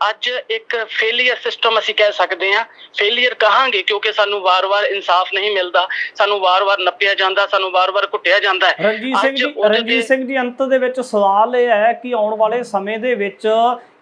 ਅੱਜ ਇੱਕ ਫੇਲਿਅਰ ਸਿਸਟਮ ਅਸੀਂ ਕਹਿ ਸਕਦੇ ਹਾਂ। ਫੇਲਿਅਰ ਕਹਾਂਗੇ ਕਿਉਂਕਿ ਸਾਨੂੰ ਵਾਰ-ਵਾਰ ਇਨਸਾਫ ਨਹੀਂ ਮਿਲਦਾ ਸਾਨੂੰ ਵਾਰ-ਵਾਰ ਨੱਪਿਆ ਜਾਂਦਾ ਸਾਨੂੰ ਵਾਰ-ਵਾਰ ਕੁੱਟਿਆ ਜਾਂਦਾ ਹੈ। ਰਣਜੀਤ ਸਿੰਘ ਜੀ ਰਣਜੀਤ ਸਿੰਘ ਜੀ ਅੰਤ ਦੇ ਵਿੱਚ ਸਵਾਲ ਇਹ ਹੈ ਕਿ ਆਉਣ ਵਾਲੇ ਸਮੇਂ ਦੇ ਵਿੱਚ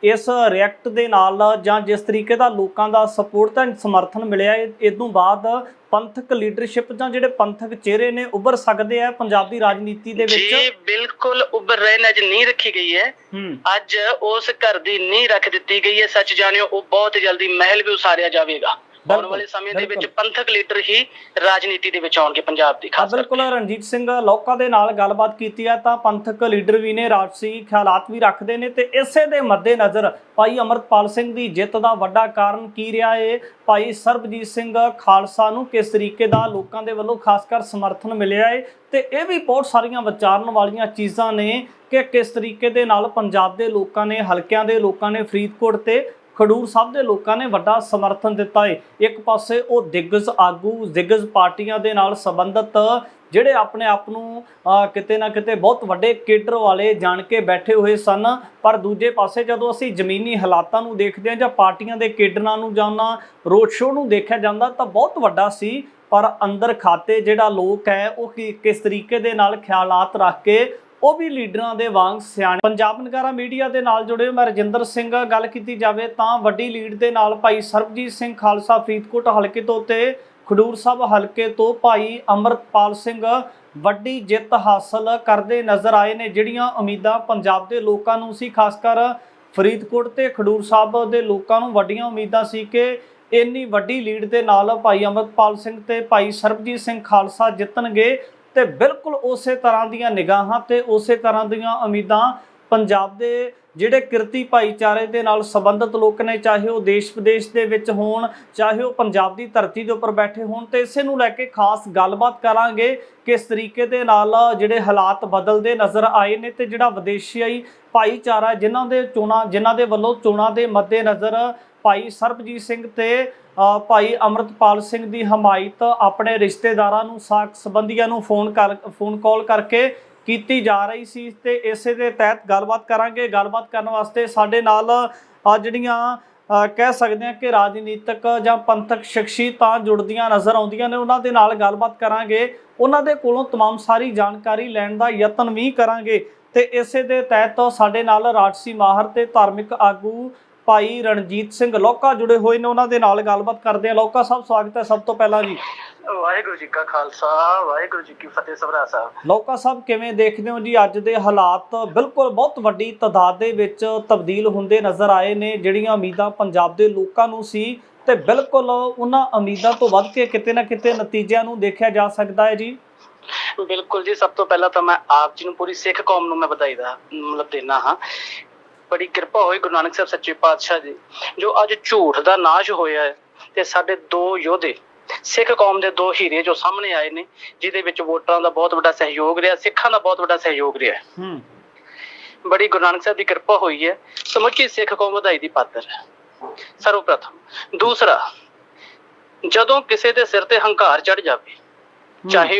ਇਸ ਰਿਐਕਟ ਦੇ ਨਾਲ ਜਾਂ ਜਿਸ ਤਰੀਕੇ ਦਾ ਲੋਕਾਂ ਦਾ ਸਪੋਰਟ ਤੇ ਸਮਰਥਨ ਮਿਲਿਆ ਇਹ ਤੋਂ ਬਾਅਦ ਪੰਥਕ ਲੀਡਰਸ਼ਿਪ ਜਾਂ ਜਿਹੜੇ ਪੰਥਕ ਚਿਹਰੇ ਨੇ ਉੱਭਰ ਸਕਦੇ ਆ ਪੰਜਾਬੀ ਰਾਜਨੀਤੀ ਦੇ ਜੀ ਵਿੱਚ ਬਿਲਕੁਲ ਉੱਭਰ ਰਹੇ ਨੇ ਅੱਜ ਨਹੀਂ ਰੱਖੀ ਗਈ ਹੂੰ। ਅੱਜ ਉਸ ਘਰ ਦੀ ਨੀਂਹ ਰੱਖ ਦਿੱਤੀ ਗਈ ਹੈ ਸੱਚ ਜਾਣਿਓ ਉਹ ਬਹੁਤ ਜਲਦੀ ਮਹਿਲ ਵੀ ਉਸਾਰਿਆ ਜਾਵੇਗਾ। ਆਉਣ ਵਾਲੇ ਸਮੇਂ ਦੇ ਵਿੱਚ। ਪੰਥਕ ਲੀਡਰ ਹੀ ਰਾਜਨੀਤੀ ਦੇ ਵਿੱਚ ਆਉਣਗੇ ਪੰਜਾਬ ਦੀ ਖਾਸ ਬਿਲਕੁਲ ਰਣਜੀਤ ਸਿੰਘ ਲੋਕਾਂ ਦੇ ਨਾਲ ਗੱਲਬਾਤ ਕੀਤੀ ਹੈ ਤਾਂ ਪੰਥਕ ਲੀਡਰ ਵੀ ਨੇ ਰਾਜਸੀ ਖਿਆਲਾਤ ਵੀ ਰੱਖਦੇ ਨੇ ਤੇ ਇਸੇ ਦੇ ਮੱਦੇਨਜ਼ਰ ਭਾਈ ਅਮਰਤਪਾਲ ਸਿੰਘ ਦੀ ਜਿੱਤ ਦਾ ਵੱਡਾ ਕਾਰਨ ਕੀ ਰਿਹਾ ਏ? ਭਾਈ ਸਰਬਜੀਤ ਸਿੰਘ ਖਾਲਸਾ ਨੂੰ ਕਿਸ ਤਰੀਕੇ ਦਾ ਲੋਕਾਂ ਦੇ ਵੱਲੋਂ ਖਾਸ ਕਰ ਸਮਰਥਨ ਮਿਲਿਆ ਏ? ਤੇ ਇਹ ਵੀ ਬਹੁਤ ਸਾਰੀਆਂ ਵਿਚਾਰਨ ਵਾਲੀਆਂ ਚੀਜ਼ਾਂ ਨੇ ਕਿ ਕਿਸ ਤਰੀਕੇ ਦੇ ਨਾਲ ਪੰਜਾਬ ਦੇ ਲੋਕਾਂ ਨੇ ਹਲਕਿਆਂ ਦੇ ਲੋਕਾਂ ਨੇ ਫਰੀਦਕੋਟ ਤੇ ਖਡੂਰ ਸਾਹਿਬ ਦੇ ਲੋਕਾਂ ਨੇ ਵੱਡਾ ਸਮਰਥਨ ਦਿੱਤਾ ਹੈ ਇੱਕ ਪਾਸੇ ਉਹ ਦਿੱਗਜ ਆਗੂ, ਦਿੱਗਜ ਪਾਰਟੀਆਂ ਦੇ ਨਾਲ ਸੰਬੰਧਿਤ, ਜਿਹੜੇ ਆਪਣੇ ਆਪ ਨੂੰ ਕਿਤੇ ਨਾ ਕਿਤੇ ਬਹੁਤ ਵੱਡੇ ਕੇਡਰ ਵਾਲੇ ਜਾਣ ਕੇ ਬੈਠੇ ਹੋਏ ਸਨ, ਪਰ ਦੂਜੇ ਪਾਸੇ ਜਦੋਂ ਅਸੀਂ ਜ਼ਮੀਨੀ ਹਾਲਾਤਾਂ ਨੂੰ ਦੇਖਦੇ ਹਾਂ ਜਾਂ ਪਾਰਟੀਆਂ ਦੇ ਕੇਡਰਾਂ ਨੂੰ ਜਾਂ ਰੋਡ ਸ਼ੋਅ ਨੂੰ ਦੇਖਿਆ ਜਾਂਦਾ ਤਾਂ ਬਹੁਤ ਵੱਡਾ ਸੀ। ਪਰ ਅੰਦਰ ਖਾਤੇ ਜਿਹੜਾ ਲੋਕ ਹੈ, ਉਹ ਕੀ- ਕਿਸ ਤਰੀਕੇ ਦੇ ਨਾਲ ਖਿਆਲਾਤ ਰੱਖ ਕੇ ਉਹ ਵੀ ਲੀਡਰਾਂ ਦੇ ਵਾਂਗ ਸਿਆਣੇ। ਪੰਜਾਬ ਨਗਾਰਾ ਮੀਡੀਆ ਦੇ ਨਾਲ ਜੁੜੇ ਹੋ, ਮੈਂ ਰਜਿੰਦਰ ਸਿੰਘ ਗੱਲ ਕੀਤੀ ਜਾਵੇ ਤਾਂ ਵੱਡੀ ਲੀਡ ਦੇ ਨਾਲ ਭਾਈ ਸਰਬਜੀਤ ਸਿੰਘ ਖਾਲਸਾ ਫਰੀਦਕੋਟ ਹਲਕੇ ਤੋਂ ਤੇ ਖਡੂਰ ਸਾਹਿਬ ਹਲਕੇ ਤੋਂ ਭਾਈ ਅੰਮ੍ਰਿਤਪਾਲ ਸਿੰਘ ਵੱਡੀ ਜਿੱਤ ਹਾਸਲ ਕਰਦੇ ਨਜ਼ਰ ਆਏ ਨੇ ਜਿਹੜੀਆਂ ਉਮੀਦਾਂ ਪੰਜਾਬ ਦੇ ਲੋਕਾਂ ਨੂੰ ਸੀ ਖਾਸ ਕਰ ਫਰੀਦਕੋਟ ਤੇ ਖਡੂਰ ਸਾਹਿਬ ਦੇ ਲੋਕਾਂ ਨੂੰ ਵੱਡੀਆਂ ਉਮੀਦਾਂ ਸੀ ਕਿ ਇੰਨੀ ਵੱਡੀ ਲੀਡ ਦੇ ਨਾਲ ਭਾਈ ਅੰਮ੍ਰਿਤਪਾਲ ਸਿੰਘ ਤੇ ਭਾਈ ਸਰਬਜੀਤ ਸਿੰਘ ਖਾਲਸਾ ਜਿੱਤਣਗੇ। ਤੇ ਬਿਲਕੁਲ ਉਸੇ ਤਰ੍ਹਾਂ ਦੀਆਂ ਨਿਗਾਹਾਂ ਤੇ ਉਸੇ ਤਰ੍ਹਾਂ ਦੀਆਂ ਉਮੀਦਾਂ ਪੰਜਾਬ ਦੇ ਜਿਹੜੇ ਕਿਰਤੀ ਭਾਈਚਾਰੇ ਦੇ ਨਾਲ ਸੰਬੰਧਿਤ ਲੋਕ ਨੇ, ਚਾਹੇ ਉਹ ਦੇਸ਼ ਵਿਦੇਸ਼ ਦੇ ਵਿੱਚ ਹੋਣ, ਚਾਹੇ ਉਹ ਪੰਜਾਬ ਦੀ ਧਰਤੀ ਦੇ ਉੱਪਰ ਬੈਠੇ ਹੋਣ, ਤੇ ਇਸੇ ਨੂੰ ਲੈ ਕੇ ਖਾਸ ਗੱਲਬਾਤ ਕਰਾਂਗੇ ਕਿਸ ਤਰੀਕੇ ਦੇ ਨਾਲ ਜਿਹੜੇ ਹਾਲਾਤ ਬਦਲਦੇ ਨਜ਼ਰ ਆਏ ਨੇ ਤੇ ਜਿਹੜਾ ਵਿਦੇਸ਼ੀ ਭਾਈਚਾਰਾ ਜਿਨ੍ਹਾਂ ਦੇ ਚੋਣਾਂ, ਜਿਨ੍ਹਾਂ ਦੇ ਵੱਲੋਂ ਚੋਣਾਂ ਦੇ ਮੱਦੇ ਨਜ਼ਰ ਭਾਈ ਸਰਬਜੀਤ ਸਿੰਘ ਤੇ ਅ, ਭਾਈ ਅਮਰਤਪਾਲ ਸਿੰਘ ਦੀ ਹਮਾਇਤ ਆਪਣੇ ਰਿਸ਼ਤੇਦਾਰਾਂ ਨੂੰ ਸਾਕ ਸੰਬੰਧੀਆਂ ਨੂੰ ਫੋਨ ਕਰ ਫੋਨ ਕਾਲ ਕਰਕੇ ਕੀਤੀ ਜਾ ਰਹੀ ਸੀ ਤੇ ਇਸੇ ਦੇ ਤਹਿਤ ਗੱਲਬਾਤ ਕਰਾਂਗੇ ਗੱਲਬਾਤ ਕਰਨ ਵਾਸਤੇ ਸਾਡੇ ਨਾਲ ਆ ਜਿਹੜੀਆਂ ਅ, ਕਹਿ ਸਕਦੇ ਹਾਂ ਕਿ ਰਾਜਨੀਤਿਕ ਜਾਂ ਪੰਥਕ ਸ਼ਖਸੀਅਤਾਂ ਜੁੜਦੀਆਂ ਨਜ਼ਰ ਆਉਂਦੀਆਂ ਨੇ ਉਹਨਾਂ ਦੇ ਨਾਲ ਗੱਲਬਾਤ ਕਰਾਂਗੇ ਉਹਨਾਂ ਦੇ ਕੋਲੋਂ तमाम ਸਾਰੀ ਜਾਣਕਾਰੀ ਲੈਣ ਦਾ ਯਤਨ ਵੀ ਕਰਾਂਗੇ ਤੇ ਇਸੇ ਦੇ ਤਹਿਤ ਸਾਡੇ ਨਾਲ ਰਾਜਸੀ ਮਾਹਰ ਤੇ ਧਾਰਮਿਕ ਆਗੂ ਭਾਈ ਰਣਜੀਤ ਸਿੰਘ ਲੋਕਾ ਜੁੜੇ ਹੋਏ ਨੇ ਉਹਨਾਂ ਦੇ ਨਾਲ ਗੱਲਬਾਤ ਕਰਦੇ ਹਾਂ। ਲੋਕਾ ਸਾਹਿਬ ਸਵਾਗਤ ਹੈ ਸਭ ਤੋਂ ਪਹਿਲਾਂ ਜੀ। ਵਾਹਿਗੁਰੂ ਜੀ ਕਾ ਖਾਲਸਾ ਵਾਹਿਗੁਰੂ ਜੀ ਕੀ ਫਤਿਹ ਸਭਰਾ ਸਾਹਿਬ। ਲੋਕਾ ਸਾਹਿਬ ਕਿਵੇਂ ਦੇਖਦੇ ਹੋ ਜੀ? ਅੱਜ ਦੇ ਹਾਲਾਤ ਬਿਲਕੁਲ ਬਹੁਤ ਵੱਡੀ ਤਦਾਦ ਦੇ ਵਿੱਚ ਤਬਦੀਲ ਹੁੰਦੇ ਨਜ਼ਰ ਆਏ ਨੇ। ਜਿਹੜੀਆਂ ਉਮੀਦਾਂ ਪੰਜਾਬ ਦੇ ਲੋਕਾਂ ਨੂੰ ਸੀ ਤੇ ਬਿਲਕੁਲ ਉਹਨਾਂ ਉਮੀਦਾਂ ਤੋਂ ਵੱਧ ਕੇ ਕਿਤੇ ਨਾ ਕਿਤੇ ਨਤੀਜਿਆਂ ਨੂੰ ਦੇਖਿਆ ਜਾ ਸਕਦਾ ਹੈ ਜੀ। ਬਿਲਕੁਲ ਜੀ ਸਭ ਤੋਂ ਪਹਿਲਾਂ ਤਾਂ ਮੈਂ ਆਪ ਜੀ ਨੂੰ ਪੂਰੀ ਸਿੱਖ ਕੌਮ ਨੂੰ ਮੈਂ ਵਧਾਈ ਦਾ ਮਤਲਬ ਦੇਣਾ ਹਾਂ। ਬੜੀ ਕਿਰਪਾ ਹੋਈ ਗੁਰੂ ਨਾਨਕ ਸਾਹਿਬ ਸੱਚੇ ਪਾਤਸ਼ਾਹ ਜੀ ਜੋ ਅੱਜ ਝੂਠ ਦਾ ਨਾਸ਼ ਹੋਇਆ ਹੈ ਤੇ ਸਾਡੇ ਦੋ ਯੋਧੇ ਸਿੱਖ ਕੌਮ ਦੇ ਦੋ ਹੀਰੇ ਜੋ ਸਾਹਮਣੇ ਆਏ ਨੇ ਜਿਹਦੇ ਵਿੱਚ ਵੋਟਰਾਂ ਦਾ ਬਹੁਤ ਵੱਡਾ ਸਹਿਯੋਗ ਰਿਹਾ ਸਿੱਖਾਂ ਦਾ ਬਹੁਤ ਵੱਡਾ ਸਹਿਯੋਗ ਰਿਹਾ ਹੂੰ। ਬੜੀ ਗੁਰੂ ਨਾਨਕ ਸਾਹਿਬ ਦੀ ਕਿਰਪਾ ਹੋਈ ਹੈ ਸਮੁੱਚੀ ਸਿੱਖ ਕੌਮ ਵਧਾਈ ਦੀ ਪਾਤਰ ਹੈ। ਸਰਵਪ੍ਰਥਮ। ਦੂਸਰਾ ਜਦੋਂ ਕਿਸੇ ਦੇ ਸਿਰ ਤੇ ਹੰਕਾਰ ਚੜ ਜਾਵੇ। ਚਾਹੇ